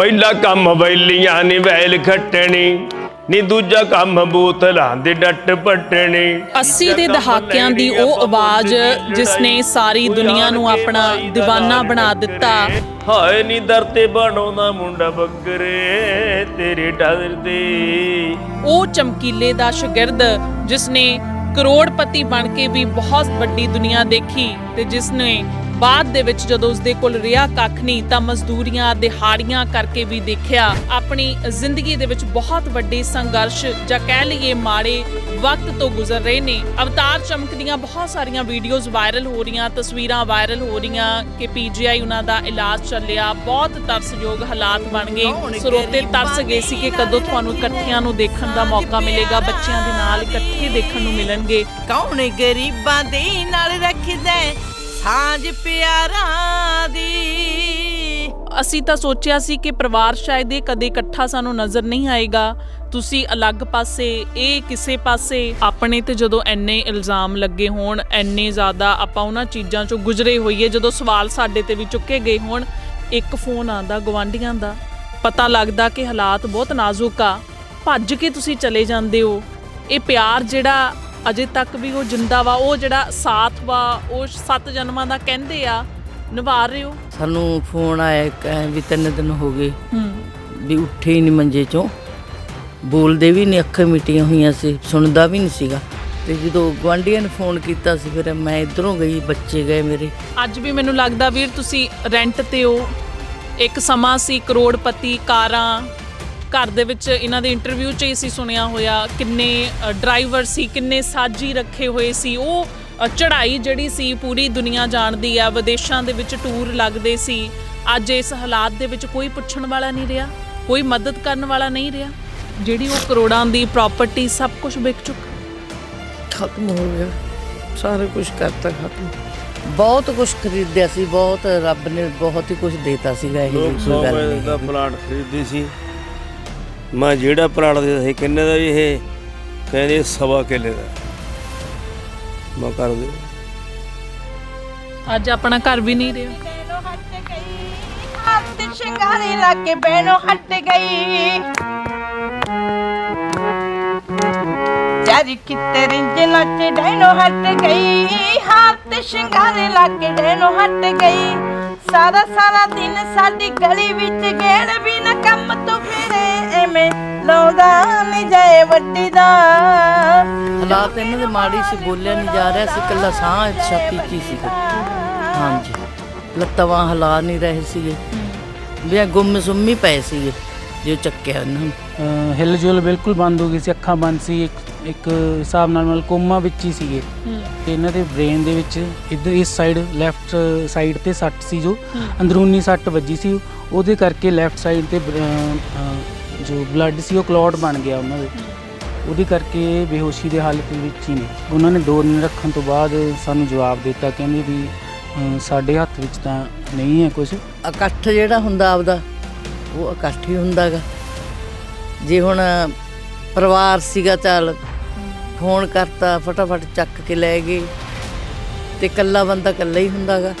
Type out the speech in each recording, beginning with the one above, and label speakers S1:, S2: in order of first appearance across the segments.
S1: ਪਹਿਲਾ ਕੰਮ ਬੈਲੀਆਂ ਨੇ ਵੈਲ ਖੱਟਣੀ। ਨੀ ਦੂਜਾ ਕੰਮ ਬੋਤਲਾਂ ਦੇ ਡੱਟ ਪੱਟਣੀ।
S2: 80 ਦੇ ਦਹਾਕਿਆਂ ਦੀ ਉਹ ਆਵਾਜ਼ ਜਿਸ ਨੇ ਸਾਰੀ ਦੁਨੀਆ ਨੂੰ ਆਪਣਾ دیਵਾਨਾ ਬਣਾ ਦਿੱਤਾ।
S1: ਹਾਏ ਨੀ ਦਰ ਤੇ ਬਣਾਉਂਦਾ ਮੁੰਡਾ ਬੱਕਰੇ ਤੇਰੇ ਡਰ ਦੇ
S2: ਉਹ ਚਮਕੀਲੇ ਦਾ ਸ਼ਾਗਿਰਦ ਜਿਸ ਨੇ ਕਰੋੜਪਤੀ ਬਣ ਕੇ ਵੀ ਬਹੁਤ ਵੱਡੀ ਦੁਨੀਆ ਦੇਖੀ ਤੇ ਜਿਸ ਨੇ ਬਾਅਦ ਦੇ ਵਿੱਚ ਜਦੋਂ ਉਸਦੇ ਕੋਲ ਰਿਹਾ ਕੱਖ ਨਹੀਂ ਤਾਂ ਮਜ਼ਦੂਰੀਆਂ ਦਿਹਾੜੀਆਂ ਕਰਕੇ ਵੀ ਦੇਖਿਆ ਆਪਣੀ ਜ਼ਿੰਦਗੀ ਦੇ ਵਿੱਚ ਬਹੁਤ ਵੱਡੇ ਸੰਘਰਸ਼ ਜਾਂ ਕਹਿ ਲਈਏ ਮਾੜੇ ਵਕਤ ਤੋਂ ਗੁਜ਼ਰ ਰਹੇ ਨੇ। ਅਵਤਾਰ ਚਮਕਦੀਆਂ ਬਹੁਤ ਸਾਰੀਆਂ ਵੀਡੀਓਜ਼ ਵਾਇਰਲ ਹੋ ਰਹੀਆਂ ਤਸਵੀਰਾਂ ਵਾਇਰਲ ਹੋ ਰਹੀਆਂ ਕਿ ਪੀਜੀਆਈ ਉਹਨਾਂ ਦਾ ਇਲਾਜ ਚੱਲਿਆ ਬਹੁਤ ਤਰਸਯੋਗ ਹਾਲਾਤ ਬਣ ਗਏ। ਸਰੋਤੇ ਤਰਸ ਗਏ ਸੀ ਕਿ ਕਦੋਂ ਤੁਹਾਨੂੰ ਇਕੱਠਿਆਂ ਨੂੰ ਦੇਖਣ ਦਾ ਮੌਕਾ ਮਿਲੇਗਾ ਬੱਚਿਆਂ ਦੇ ਨਾਲ ਇਕੱਠੇ ਦੇਖਣ ਨੂੰ ਮਿਲਣਗੇ।
S3: ਕੌਣ ਗਰੀਬਾਂ ਦੇ ਨਾਲ ਰੱਖਦਾ ਹੈ? ਸਾਂਝ ਪਿਆਰਾਂ ਦੀ।
S2: ਅਸੀਂ ਤਾਂ ਸੋਚਿਆ ਸੀ ਕਿ ਪਰਿਵਾਰ ਸ਼ਾਇਦ ਇਹ ਕਦੇ ਇਕੱਠਾ ਸਾਨੂੰ ਨਜ਼ਰ ਨਹੀਂ ਆਏਗਾ। ਤੁਸੀਂ ਅਲੱਗ ਪਾਸੇ, ਇਹ ਕਿਸੇ ਪਾਸੇ। ਆਪਣੇ ਤੇ ਜਦੋਂ ਐਨੇ ਇਲਜ਼ਾਮ ਲੱਗੇ ਹੋਣ ਐਨੇ ਜ਼ਿਆਦਾ ਆਪਾਂ ਉਹਨਾਂ ਚੀਜ਼ਾਂ ਚੋਂ ਗੁਜ਼ਰੇ ਹੋਈਏ, ਜਦੋਂ ਸਵਾਲ ਸਾਡੇ ਤੇ ਵੀ ਚੁੱਕੇ ਗਏ ਹੋਣ, ਇੱਕ ਫੋਨ ਆਂਦਾ ਗਵਾਂਢੀਆਂ ਦਾ। ਪਤਾ ਲੱਗਦਾ ਕਿ ਹਾਲਾਤ ਬਹੁਤ ਨਾਜ਼ੁਕ ਆ। ਭੱਜ ਕੇ ਤੁਸੀਂ ਚਲੇ ਜਾਂਦੇ ਹੋ। ਇਹ ਪਿਆਰ ਜਿਹੜਾ ਅਜੇ ਤੱਕ ਵੀ ਉਹ ਜਿੰਦਾ ਵਾ ਉਹ ਜਿਹੜਾ ਸਾਥ ਵਾ ਉਹ ਸੱਤ ਜਨਮਾਂ ਦਾ ਕਹਿੰਦੇ ਆ ਨਿਭਾ ਰਹੇ ਹੋ?
S3: ਸਾਨੂੰ ਫੋਨ ਆਇਆ ਇੱਕ ਐਂ ਵੀ ਤਿੰਨ ਦਿਨ ਹੋ ਗਏ।
S2: ਹੂੰ।
S3: ਵੀ ਉੱਠੇ ਹੀ ਨਹੀਂ ਮੰਜੇ ਚੋਂ। ਬੋਲਦੇ ਵੀ ਨਹੀਂ ਅੱਖਾਂ ਮਿਟੀਆਂ ਹੋਈਆਂ ਸੀ ਸੁਣਦਾ ਵੀ ਨਹੀਂ ਸੀਗਾ। ਤੇ ਜਦੋਂ ਗੁਆਂਢੀਆਂ ਨੇ ਫੋਨ ਕੀਤਾ ਸੀ ਫਿਰ ਮੈਂ ਇਧਰੋਂ ਗਈ ਬੱਚੇ ਗਏ ਮੇਰੇ।
S2: ਅੱਜ ਵੀ ਮੈਨੂੰ ਲੱਗਦਾ ਵੀਰ ਤੁਸੀਂ ਰੈਂਟ ਤੇ ਹੋ। ਇੱਕ ਸਮਾਂ ਸੀ ਕਰੋੜਪਤੀ ਕਾਰਾਂ ਘਰ ਦੇ ਵਿੱਚ ਇਹਨਾਂ ਦੇ ਇੰਟਰਵਿਊ 'ਚ ਹੀ ਸੀ ਸੁਣਿਆ ਹੋਇਆ ਕਿੰਨੇ ਡਰਾਈਵਰ ਸੀ ਕਿੰਨੇ ਸਾਜੀ ਰੱਖੇ ਹੋਏ ਸੀ। ਉਹ ਚੜ੍ਹਾਈ ਜਿਹੜੀ ਸੀ ਪੂਰੀ ਦੁਨੀਆ ਜਾਣਦੀ ਆ ਵਿਦੇਸ਼ਾਂ ਦੇ ਵਿੱਚ ਟੂਰ ਲੱਗਦੇ ਸੀ। ਅੱਜ ਇਸ ਹਾਲਾਤ ਦੇ ਵਿੱਚ ਕੋਈ ਪੁੱਛਣ ਵਾਲਾ ਨਹੀਂ ਰਿਹਾ ਕੋਈ ਮਦਦ ਕਰਨ ਵਾਲਾ ਨਹੀਂ ਰਿਹਾ। ਜਿਹੜੀ ਉਹ ਕਰੋੜਾਂ ਦੀ ਪ੍ਰਾਪਰਟੀ ਸਭ ਕੁਝ ਵਿਕ ਚੁੱਕਾ।
S3: ਖਤਮ ਹੋ ਗਿਆ। ਸਾਰਾ ਕੁਝ ਕਰਤਾ ਖਤਮ। ਬਹੁਤ ਕੁਝ ਖਰੀਦਿਆ ਸੀ ਬਹੁਤ ਰੱਬ ਨੇ ਬਹੁਤ ਹੀ ਕੁਝ ਦੇਤਾ ਸੀਗਾ ਇਹ
S1: ਲੋਕ
S3: ਗੱਲ
S1: ਗਜ
S3: ਨਹੀਂ
S1: ਦਾ ਪਲਾਟ ਖਰੀਦੀ ਸੀ। ਮੈਂ ਜਿਹੜਾ ਪਲਾਟ ਦੇ ਸੀ ਕਿੰਨੇ ਦਾ ਵੀ ਇਹ? ਕਹਿੰਦੇ ਸਵਾ ਕਿੱਲੇ ਦਾ। ਮੈਂ ਕਰ ਦੇ।
S2: ਅੱਜ ਆਪਣਾ ਘਰ ਵੀ ਨਹੀਂ ਰਿਹਾ।
S4: ਸ਼ਿੰਗਾਰੇ ਲਾ ਕੇ ਬੈਨੋ ਹਟ ਗਈ। ਜਾਰੀ ਕਿਤੇ ਰਿੰਜ ਨੱਚ ਡੈਨੋ ਹਟ ਗਈ। ਹੱਥ ਸ਼ਿੰਗਾਰੇ ਲਾ ਕੇ ਡੈਨੋ ਹਟ ਗਈ। ਸਾਰਾ ਸਾਰਾ ਦਿਨ ਸਾਡੀ ਗਲੀ ਵਿੱਚ ਗੇੜ ਵੀ ਐਵੇਂ ਲਾਉਂਦਾ ਨਹੀਂ ਜਾਏ ਵੱਡੀ ਦਾ।
S3: ਹਾਲਾਤ ਇਹਨਾਂ ਦੇ ਮਾੜੀ ਸੀ ਬੋਲਿਆ ਨਹੀਂ ਜਾ ਰਿਹਾ ਸੀ ਕੱਲਾ ਸਾਹ ਛਾਤੀ ਕੀ ਸੀ ਹਾਂਜੀ। ਲੱਤਾਂ ਹਿਲਾ ਨਹੀਂ ਰਹੇ ਸੀਗੇ। ਵੀ ਗੁੰਮ ਸੁੰਮੀ ਪਏ ਸੀਗੇ ਜੋ ਚੱਕਿਆ ਉਹਨਾਂ ਨੂੰ
S5: ਅਹ ਹਿਲਜੁਲ ਬਿਲਕੁਲ ਬੰਦ ਹੋ ਗਈ ਸੀ ਅੱਖਾਂ ਬੰਦ ਸੀ ਇੱਕ ਇੱਕ ਹਿਸਾਬ ਨਾਲ ਮਤਲਬ ਕੋਮਾ ਵਿੱਚ ਹੀ ਸੀਗੇ। ਤੇ ਇਹਨਾਂ ਦੇ ਬ੍ਰੇਨ ਦੇ ਵਿੱਚ ਇੱਧਰ ਇਸ ਸਾਈਡ ਲੈਫਟ ਸਾਈਡ ਤੇ ਸੱਟ ਸੀ ਜੋ ਅੰਦਰੂਨੀ ਸੱਟ ਵੱਜੀ ਸੀ। ਉਹਦੇ ਕਰਕੇ ਲੈਫਟ ਸਾਈਡ ਤੇ ਜੋ ਬਲੱਡ ਸੀ ਉਹ ਕਲੌਟ ਬਣ ਗਿਆ ਉਹਨਾਂ ਦੇ। ਉਹਦੇ ਕਰਕੇ ਬੇਹੋਸ਼ੀ ਦੇ ਹਾਲਤ ਵਿੱਚ ਹੀ ਨੇ। ਉਹਨਾਂ ਨੇ ਦੋ ਰੱਖਣ ਤੋਂ ਬਾਅਦ ਸਾਨੂੰ ਜਵਾਬ ਦਿੱਤਾ ਕਹਿੰਦੇ ਵੀ ਅਹ, ਸਾਡੇ ਹੱਥ ਵਿੱਚ ਤਾਂ ਨਹੀਂ ਹੈ ਕੁਝ
S3: ਇਕੱਠ ਜਿਹੜਾ ਹੁੰਦਾ ਆਪਦਾ ਉਹ ਇਕੱਠ ਹੀ ਹੁੰਦਾਗਾ। ਜੇ ਹੁਣ ਪਰਿਵਾਰ ਸੀਗਾ ਚੱਲ ਫੋਨ ਕਰਤਾ ਫਟਾਫਟ ਚੱਕ ਕੇ ਲੈ ਗਏ। ਤੇ ਇਕੱਲਾ ਬੰਦਾ ਇਕੱਲਾ ਹੀ ਹੁੰਦਾਗਾ।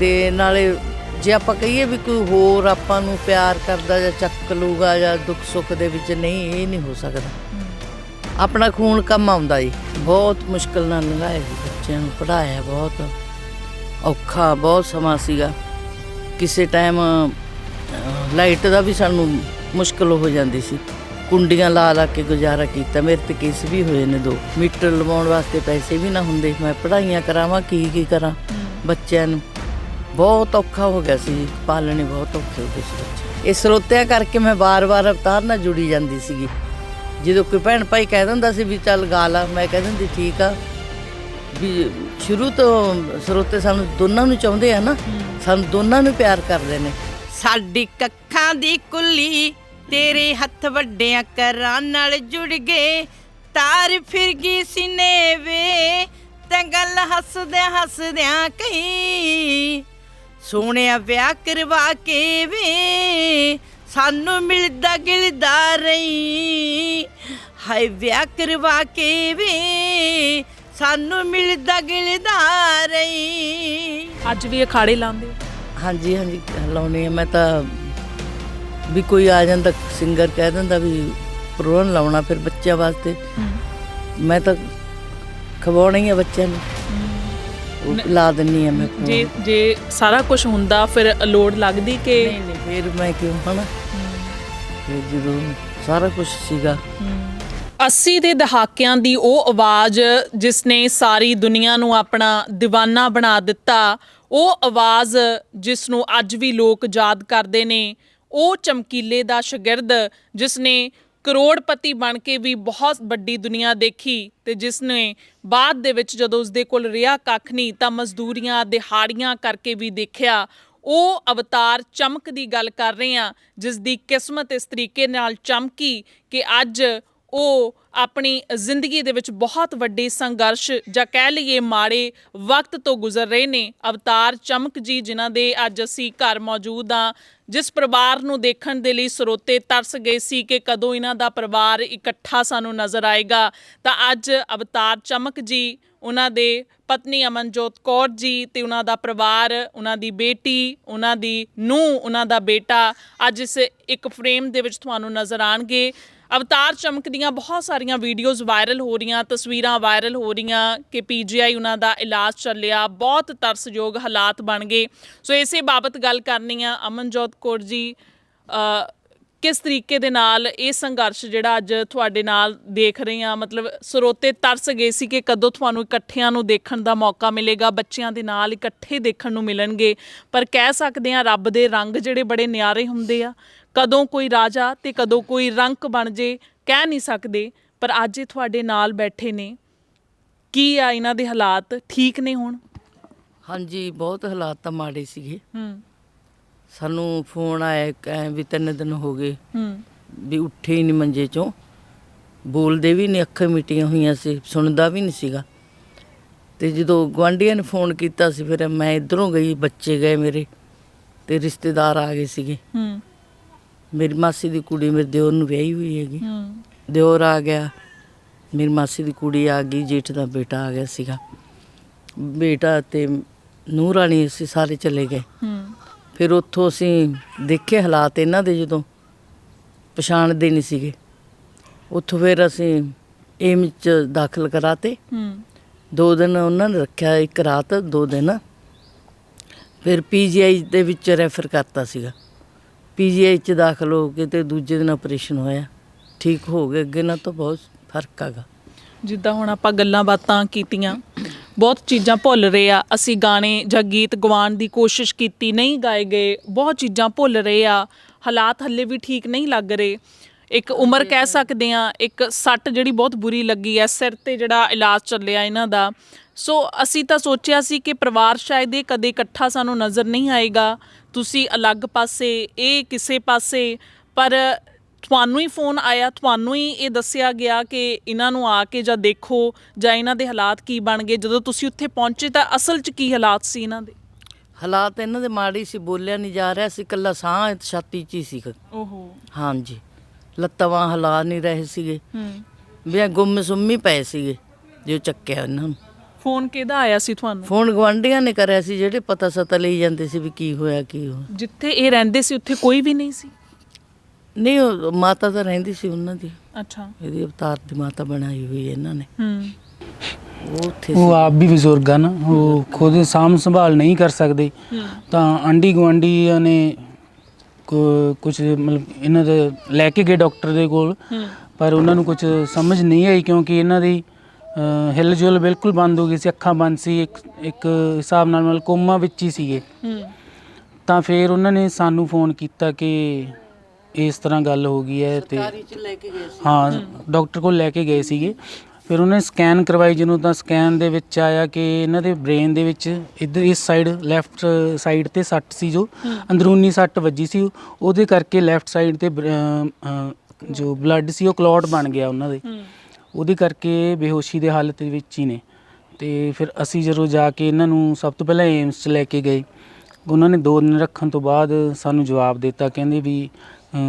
S3: ਤੇ ਨਾਲੇ ਜੇ ਆਪਾਂ ਕਹੀਏ ਵੀ ਕੋਈ ਹੋਰ ਆਪਾਂ ਨੂੰ ਪਿਆਰ ਕਰਦਾ ਜਾਂ ਚੱਕ ਲੂਗਾ ਜਾਂ ਦੁੱਖ ਸੁੱਖ ਦੇ ਵਿੱਚ ਨਹੀਂ ਇਹ ਨਹੀਂ ਹੋ ਸਕਦਾ। ਆਪਣਾ ਖੂਨ ਕੰਮ ਆਉਂਦਾ ਜੀ। ਬਹੁਤ ਮੁਸ਼ਕਲ ਨਾਲ ਲੰਘਾਇਆ ਜੀ ਬੱਚਿਆਂ ਨੂੰ ਪੜਾਇਆ ਬਹੁਤ। ਔਖਾ ਬਹੁਤ ਸਮਾਂ ਸੀਗਾ। ਕਿਸੇ ਟਾਈਮ ਲਾਈਟ ਦਾ ਵੀ ਸਾਨੂੰ ਮੁਸ਼ਕਲ ਹੋ ਜਾਂਦੀ ਸੀ। ਕੁੰਡੀਆਂ ਲਾ ਲਾ ਕੇ ਗੁਜ਼ਾਰਾ ਕੀਤਾ। ਮੇਰੇ ਤੇ ਕੇਸ ਵੀ ਹੋਏ ਨੇ ਦੋ। ਮੀਟਰ ਲਵਾਉਣ ਵਾਸਤੇ ਪੈਸੇ ਵੀ ਨਾ ਹੁੰਦੇ। ਮੈਂ ਪੜ੍ਹਾਈਆਂ ਕਰਾਵਾਂ ਕੀ ਕੀ ਕਰਾਂ ਬੱਚਿਆਂ ਨੂੰ। ਬਹੁਤ ਔਖਾ ਹੋ ਗਿਆ ਸੀ, ਪਾਲਣੇ ਬਹੁਤ ਔਖੇ ਹੋ ਗਏ ਸੀ। ਬੱਚੇ ਇਹ ਸਰੋਤਿਆਂ ਕਰਕੇ ਮੈਂ ਵਾਰ-ਵਾਰ ਅਵਤਾਰ ਨਾਲ ਜੁੜੀ ਜਾਂਦੀ ਸੀਗੀ। ਜਦੋਂ ਕੋਈ ਭੈਣ ਭਾਈ ਕਹਿ ਦਿੰਦਾ ਸੀ ਵੀ ਚੱਲ ਗਾ ਲਾ, ਮੈਂ ਕਹਿ ਦਿੰਦੀ, ਠੀਕ ਆ। ਵੀ ਸ਼ੁਰੂ ਤੋਂ ਸਰੋਤੇ ਸਾਨੂੰ ਦੋਨਾਂ ਨੂੰ ਚਾਹੁੰਦੇ ਆ ਨਾ, ਸਾਨੂੰ ਦੋਨਾਂ ਨੂੰ ਪਿਆਰ ਕਰਦੇ ਨੇ।
S4: ਸਾਡੀ ਕੱਖਾਂ ਦੀ ਕੁੱਲੀ ਤੇਰੇ ਹੱਥ ਵੱਡਿਆਂ ਕਰਾਂ ਨਾਲ ਜੁੜ ਗਏ। ਤਾਰ ਫਿਰ ਗਈ ਸੀਨੇ ਵੇ ਤੇ ਗੱਲ ਹੱਸਦਿਆਂ ਹੱਸਦਿਆਂ ਕਹੀ। ਸੋਹਣਿਆ ਵਿਆਹ ਕਰਵਾ ਕੇ ਵੇ। ਸਾਨੂੰ ਮਿਲਦਾ ਗਿਲਦਾ ਰਹੀ ਹਾਏ ਵਿਆਹ ਕਰਵਾ ਕੇ ਵੇ। ਸਾਨੂੰ ਮਿਲਦਾ ਗਿਲਦਾ ਰਹੀ
S2: ਅੱਜ ਵੀ ਅਖਾੜੇ ਲਾਉਂਦੇ?
S3: ਹਾਂਜੀ ਹਾਂਜੀ ਲਾਉਣੀ ਆ। ਮੈਂ ਤਾਂ ਵੀ ਕੋਈ ਆ ਜਾਂਦਾ ਸਿੰਗਰ ਕਹਿ ਦਿੰਦਾ ਵੀ ਪ੍ਰੋਗਰਾਮ ਲਾਉਣਾ ਫਿਰ ਬੱਚਿਆਂ ਵਾਸਤੇ। ਮੈਂ ਤਾਂ ਖਵਾਉਣਾ ਹੀ ਆ ਬੱਚਿਆਂ ਨੂੰ। ਉਹ ਲਾ ਦਿੰਨੀ ਆ ਮੈਂ।
S2: ਜੇ ਜੇ ਸਾਰਾ ਕੁਝ ਹੁੰਦਾ ਫਿਰ ਲੋੜ ਲੱਗਦੀ ਕਿ
S3: ਨਹੀਂ ਨਹੀਂ ਫਿਰ ਮੈਂ ਕਿਉਂ ਹਨਾ ਫਿਰ ਜਦੋਂ ਸਾਰਾ ਕੁਝ ਸੀਗਾ
S2: 80 ਦੇ ਦਹਾਕਿਆਂ ਦੀ ਉਹ ਆਵਾਜ਼ ਜਿਸ ਨੇ ਸਾਰੀ ਦੁਨੀਆ ਨੂੰ ਆਪਣਾ دیਵਾਨਾ ਬਣਾ ਦਿੱਤਾ ਉਹ ਆਵਾਜ਼ ਜਿਸ ਨੂੰ ਅੱਜ ਵੀ ਲੋਕ ਯਾਦ ਕਰਦੇ ਨੇ ਉਹ ਚਮਕੀਲੇ ਦਾ ਸ਼ਾਗਿਰਦ ਜਿਸ ਨੇ ਕਰੋੜਪਤੀ ਬਣ ਕੇ ਵੀ ਬਹੁਤ ਵੱਡੀ ਦੁਨੀਆ ਦੇਖੀ ਤੇ ਜਿਸ ਨੇ ਬਾਅਦ ਦੇ ਵਿੱਚ ਜਦੋਂ ਉਸਦੇ ਕੋਲ ਰਿਹਾ ਕੱਖ ਨਹੀਂ ਤਾਂ ਮਜ਼ਦੂਰੀਆਂ, ਦਿਹਾੜੀਆਂ ਕਰਕੇ ਵੀ ਦੇਖਿਆ। ਉਹ ਅਵਤਾਰ ਚਮਕ ਦੀ ਗੱਲ ਕਰ ਰਹੇ ਹਾਂ ਜਿਸ ਦੀ ਕਿਸਮਤ ਇਸ ਤਰੀਕੇ ਨਾਲ ਚਮਕੀ ਕਿ ਅੱਜ ਉਹ ਆਪਣੀ ਜ਼ਿੰਦਗੀ ਦੇ ਵਿੱਚ ਬਹੁਤ ਵੱਡੇ ਸੰਘਰਸ਼ ਜਾਂ ਕਹਿ ਲਈਏ ਮਾੜੇ ਵਕਤ ਤੋਂ ਗੁਜ਼ਰ ਰਹੇ ਨੇ। ਅਵਤਾਰ ਚਮਕ ਜੀ, ਜਿਨ੍ਹਾਂ ਦੇ ਅੱਜ ਅਸੀਂ ਘਰ ਮੌਜੂਦ ਆ ਜਿਸ ਪਰਿਵਾਰ ਨੂੰ ਦੇਖਣ ਦੇ ਲਈ ਸਰੋਤੇ ਤਰਸ ਗਏ ਸੀ ਕਿ ਕਦੋਂ ਇਹਨਾਂ ਦਾ ਪਰਿਵਾਰ ਇਕੱਠਾ ਸਾਨੂੰ ਨਜ਼ਰ ਆਏਗਾ। ਤਾਂ ਅੱਜ ਅਵਤਾਰ ਚਮਕ ਜੀ, ਉਹਨਾਂ ਦੇ ਪਤਨੀ ਅਮਨਜੋਤ ਕੌਰ ਜੀ ਤੇ ਉਹਨਾਂ ਦਾ ਪਰਿਵਾਰ, ਉਹਨਾਂ ਦੀ ਬੇਟੀ, ਉਹਨਾਂ ਦੀ ਨੂੰਹ, ਉਹਨਾਂ ਦਾ ਬੇਟਾ ਅੱਜ ਇਸ ਇੱਕ ਫਰੇਮ ਦੇ ਵਿੱਚ ਤੁਹਾਨੂੰ ਨਜ਼ਰ ਆਣਗੇ ਅਵਤਾਰ ਚਮਕ ਦੀਆਂ ਬਹੁਤ ਸਾਰੀਆਂ ਵੀਡੀਓਜ਼ ਵਾਇਰਲ ਹੋ ਰਹੀਆਂ, ਤਸਵੀਰਾਂ ਵਾਇਰਲ ਹੋ ਰਹੀਆਂ ਕਿ ਪੀਜੀਆਈ ਉਹਨਾਂ ਦਾ ਇਲਾਜ ਚੱਲਿਆ, ਬਹੁਤ ਤਰਸਯੋਗ ਹਾਲਾਤ ਬਣ ਗਏ। ਸੋ ਇਸੇ ਬਾਬਤ ਗੱਲ ਕਰਨੀ ਆ, ਅਮਨਜੋਤ ਕੌਰ ਜੀ ਕਿਸ ਤਰੀਕੇ ਦੇ ਨਾਲ ਇਹ ਸੰਘਰਸ਼ ਜਿਹੜਾ ਅੱਜ ਤੁਹਾਡੇ ਨਾਲ ਦੇਖ ਰਹੇ ਆ? ਮਤਲਬ ਸਰੋਤੇ ਤਰਸ ਗਏ ਸੀ ਕਿ ਕਦੋਂ ਤੁਹਾਨੂੰ ਇਕੱਠਿਆਂ ਨੂੰ ਦੇਖਣ ਦਾ ਮੌਕਾ ਮਿਲੇਗਾ, ਬੱਚਿਆਂ ਦੇ ਨਾਲ ਇਕੱਠੇ ਦੇਖਣ ਨੂੰ ਮਿਲਣਗੇ। ਪਰ ਕਹਿ ਸਕਦੇ ਆ, ਰੱਬ ਦੇ ਰੰਗ ਜਿਹੜੇ ਬੜੇ ਨਿਆਰੇ ਹੁੰਦੇ ਆ। ਕਦੋਂ ਕੋਈ ਰਾਜਾ ਤੇ ਕਦੋਂ ਕੋਈ ਰੰਕ ਬਣ ਜੇ ਕਹਿ ਨਹੀਂ ਸਕਦੇ ਪਰ ਅੱਜ ਇਹ ਤੁਹਾਡੇ ਨਾਲ ਬੈਠੇ ਨੇ। ਕੀ ਆ ਇਹਨਾਂ ਦੇ ਹਾਲਾਤ? ਠੀਕ ਨੇ ਹੁਣ?
S3: ਹਾਂਜੀ ਬਹੁਤ ਹਾਲਾਤ ਤਾਂ ਮਾੜੇ ਸੀਗੇ।
S2: ਹੂੰ।
S3: ਸਾਨੂੰ ਫੋਨ ਆਇਆ ਐਂ ਵੀ ਤਿੰਨ ਦਿਨ ਹੋ ਗਏ।
S2: ਹੂੰ।
S3: ਵੀ ਉੱਠੇ ਹੀ ਨਹੀਂ ਮੰਜੇ ਚੋਂ। ਬੋਲਦੇ ਵੀ ਨਹੀਂ ਅੱਖਾਂ ਮਿਟੀਆਂ ਹੋਈਆਂ ਸੀ ਸੁਣਦਾ ਵੀ ਨਹੀਂ ਸੀਗਾ। ਤੇ ਜਦੋਂ ਗੁਆਂਢੀਆਂ ਨੇ ਫੋਨ ਕੀਤਾ ਸੀ ਫਿਰ ਮੈਂ ਇਧਰੋਂ ਗਈ ਬੱਚੇ ਗਏ ਮੇਰੇ ਤੇ ਰਿਸ਼ਤੇਦਾਰ ਆ ਗਏ ਸੀਗੇ।
S2: ਹੂੰ।
S3: ਮੇਰੀ ਮਾਸੀ ਦੀ ਕੁੜੀ ਮੇਰੇ ਦਿਓਰ ਨੂੰ ਵਿਆਹੀ ਹੋਈ ਹੈਗੀ।
S2: ਹੂੰ।
S3: ਦਿਓਰ ਆ ਗਿਆ ਮੇਰੀ ਮਾਸੀ ਦੀ ਕੁੜੀ ਆ ਗਈ ਜੇਠ ਦਾ ਬੇਟਾ ਆ ਗਿਆ ਸੀਗਾ। ਬੇਟਾ ਤੇ ਨੂੰਹ ਰਾਣੀ ਅਸੀਂ ਸਾਰੇ ਚਲੇ ਗਏ।
S2: ਹੂੰ।
S3: ਫਿਰ ਉੱਥੋਂ ਅਸੀਂ ਦੇਖੇ ਹਾਲਾਤ ਇਹਨਾਂ ਦੇ ਜਦੋਂ ਪਛਾਣਦੇ ਨਹੀਂ ਸੀਗੇ। ਉੱਥੋਂ ਫਿਰ ਅਸੀਂ ਏਮਸ ਚ ਦਾਖਲ ਕਰਾਤੇ।
S2: ਹੂੰ।
S3: ਦੋ ਦਿਨ ਉਹਨਾਂ ਨੇ ਰੱਖਿਆ ਇੱਕ ਰਾਤ ਦੋ ਦਿਨ। ਫਿਰ ਪੀਜੀਆਈ ਦੇ ਵਿੱਚ ਰੈਫਰ ਕਰਤਾ ਸੀਗਾ। ਪੀਜੀਆਈ ਚ ਦਾਖਲ ਹੋ ਕੇ ਤੇ ਦੂਜੇ ਦਿਨ ਆਪਰੇਸ਼ਨ ਹੋਇਆ। ਠੀਕ ਹੋ ਗਏ, ਅੱਗੇ ਨਾਲ ਤਾਂ ਬਹੁਤ ਫ਼ਰਕ ਹੈਗਾ।
S2: ਜਿੱਦਾਂ ਹੁਣ ਆਪਾਂ ਗੱਲਾਂ ਬਾਤਾਂ ਕੀਤੀਆਂ, ਬਹੁਤ ਚੀਜ਼ਾਂ ਭੁੱਲ ਰਹੇ ਆ। ਅਸੀਂ ਗਾਣੇ ਜਾਂ ਗੀਤ ਗਵਾਉਣ ਦੀ ਕੋਸ਼ਿਸ਼ ਕੀਤੀ, ਨਹੀਂ ਗਾਏ ਗਏ। ਬਹੁਤ ਚੀਜ਼ਾਂ ਭੁੱਲ ਰਹੇ ਆ। ਹਾਲਾਤ ਹੱਲੇ ਵੀ ਠੀਕ ਨਹੀਂ ਲੱਗ ਰਹੇ। ਇੱਕ ਉਮਰ ਕਹਿ ਸਕਦੇ ਆ, ਇੱਕ ਸੱਟ ਜਿਹੜੀ ਬਹੁਤ ਬੁਰੀ ਲੱਗੀ ਐ ਸਿਰ ਤੇ ਜਿਹੜਾ ਇਲਾਜ ਚੱਲਿਆ ਇਹਨਾਂ ਦਾ। ਸੋ ਅਸੀਂ ਤਾਂ ਸੋਚਿਆ ਸੀ ਕਿ ਪਰਿਵਾਰ ਸ਼ਾਇਦ ਇਹ ਕਦੇ ਇਕੱਠਾ ਸਾਨੂੰ ਨਜ਼ਰ ਨਹੀਂ ਆਏਗਾ। ਤੁਸੀਂ ਅਲੱਗ ਪਾਸੇ ਇਹ ਕਿਸੇ ਪਾਸੇ। ਪਰ ਤੁਹਾਨੂੰ ਹੀ ਫੋਨ ਆਇਆ ਤੁਹਾਨੂੰ ਹੀ ਇਹ ਦੱਸਿਆ ਗਿਆ ਕਿ ਇਹਨਾਂ ਨੂੰ ਆ ਕੇ ਜਾਂ ਦੇਖੋ ਜਾਂ ਇਹਨਾਂ ਦੇ ਹਾਲਾਤ ਕੀ ਬਣ ਗਏ। ਜਦੋਂ ਤੁਸੀਂ ਉੱਥੇ ਪਹੁੰਚੇ ਤਾਂ ਅਸਲ 'ਚ ਕੀ ਹਾਲਾਤ ਸੀ ਇਹਨਾਂ ਦੇ?
S3: ਹਾਲਾਤ ਇਹਨਾਂ ਦੇ ਮਾੜੇ ਸੀ ਬੋਲਿਆ ਨਹੀਂ ਜਾ ਰਿਹਾ ਸੀ। ਕੱਲਾ ਸਾਹ ਛਾਤੀ 'ਚ ਹੀ ਸੀ।
S2: ਓਹੋ।
S3: ਹਾਂਜੀ। ਲੱਤਾਂ ਬਾਹਾਂ ਹਿਲਾ ਨਹੀਂ ਰਹੇ ਸੀਗੇ।
S2: ਹੂੰ।
S3: ਵੀ ਗੁੰਮ ਸੁੰਮੀ ਪਏ ਸੀਗੇ ਜੋ ਚੱਕਿਆ ਉਹਨਾਂ ਨੂੰ।
S2: ਫੋਨ ਕਿਹਦਾ ਆਇਆ ਸੀ ਤੁਹਾਨੂੰ?
S3: ਫੋਨ ਗਵਾਂਢੀਆਂ ਨੇ ਕਰਿਆ ਸੀ ਜਿਹੜੇ ਪਤਾ ਸਤਾ ਲਈ ਜਾਂਦੇ ਸੀ ਵੀ ਕੀ ਹੋਇਆ ਕੀ ਹੋਇਆ।
S2: ਜਿੱਥੇ ਇਹ ਰਹਿੰਦੇ ਸੀ ਉੱਥੇ ਕੋਈ ਵੀ ਨਹੀਂ ਸੀ?
S3: ਨਹੀਂ ਉਹ ਮਾਤਾ ਤਾਂ ਰਹਿੰਦੀ ਸੀ ਉਹਨਾਂ ਦੀ।
S2: ਅੱਛਾ।
S3: ਇਹਦੀ ਅਵਤਾਰ ਦੀ ਮਾਤਾ ਬਣਾਈ ਹੋਈ ਹੈ ਇਹਨਾਂ ਨੇ।
S2: ਹੂੰ।
S3: ਉਹ ਉੱਥੇ
S5: ਉਹ
S3: ਸੀ।
S5: ਆਪ ਵੀ ਬਜ਼ੁਰਗ ਆ ਨਾ ਉਹ ਖੁਦ ਸਾਂਭ ਸੰਭਾਲ ਨਹੀਂ ਕਰ ਸਕਦੇ। ਤਾਂ ਆਂਢੀ ਗੁਆਂਢੀਆਂ ਨੇ ਕੁਝ ਮਤਲਬ ਇਹਨਾਂ ਦੇ ਲੈ ਕੇ ਗਏ ਡਾਕਟਰ ਦੇ ਕੋਲ।
S2: ਹੂੰ।
S5: ਪਰ ਉਹਨਾਂ ਨੂੰ ਕੁਝ ਸਮਝ ਨਹੀਂ ਆਈ ਕਿਉਂਕਿ ਇਹਨਾਂ ਦੀ ਹਿਲਜੁਲ ਬਿਲਕੁਲ ਬੰਦ ਹੋ ਗਈ ਸੀ ਅੱਖਾਂ ਬੰਦ ਸੀ ਇੱਕ ਇੱਕ ਹਿਸਾਬ ਨਾਲ ਮਤਲਬ ਕੋਮਾ ਵਿੱਚ ਹੀ ਸੀਗੇ।
S2: ਹੂੰ।
S5: ਤਾਂ ਫਿਰ ਉਹਨਾਂ ਨੇ ਸਾਨੂੰ ਫੋਨ ਕੀਤਾ ਕਿ ਇਸ ਤਰ੍ਹਾਂ ਗੱਲ ਹੋ ਗਈ ਹੈ ਤੇ
S3: ਚ ਲੈ ਕੇ ਗਏ ਸੀ।
S5: ਹਾਂ ਡਾਕਟਰ ਕੋਲ ਲੈ ਕੇ ਗਏ ਸੀਗੇ। ਫਿਰ ਉਹਨੇ ਸਕੈਨ ਕਰਵਾਈ ਜਿਹਨੂੰ ਤਾਂ ਸਕੈਨ ਦੇ ਵਿੱਚ ਆਇਆ ਕਿ ਇਹਨਾਂ ਦੇ ਬ੍ਰੇਨ ਦੇ ਵਿੱਚ ਇੱਧਰ ਇਸ ਸਾਈਡ ਲੈਫਟ ਸਾਈਡ ਤੇ ਸੱਟ ਸੀ ਜੋ ਅੰਦਰੂਨੀ ਸੱਟ ਵੱਜੀ ਸੀ। ਉਹਦੇ ਕਰਕੇ ਲੈਫਟ ਸਾਈਡ ਤੇ ਬਰ- ਜੋ ਬਲੱਡ ਸੀ ਉਹ ਕਲੌਟ ਬਣ ਗਿਆ ਉਹਨਾਂ ਦੇ।
S2: ਹੂੰ।
S5: ਉਹਦੇ ਕਰਕੇ ਬੇਹੋਸ਼ੀ ਦੇ ਹਾਲਤ ਦੇ ਵਿੱਚ ਹੀ ਨੇ। ਤੇ ਫਿਰ ਅਸੀਂ ਜਦੋਂ ਜਾ ਕੇ ਇਹਨਾਂ ਨੂੰ ਸਭ ਤੋਂ ਪਹਿਲਾਂ ਏਮਸ 'ਚ ਲੈ ਕੇ ਗਏ ਉਹਨਾਂ ਨੇ ਦੋ ਦਿਨ ਰੱਖਣ ਤੋਂ ਬਾਅਦ ਸਾਨੂੰ ਜਵਾਬ ਦਿੱਤਾ ਕਹਿੰਦੇ ਵੀ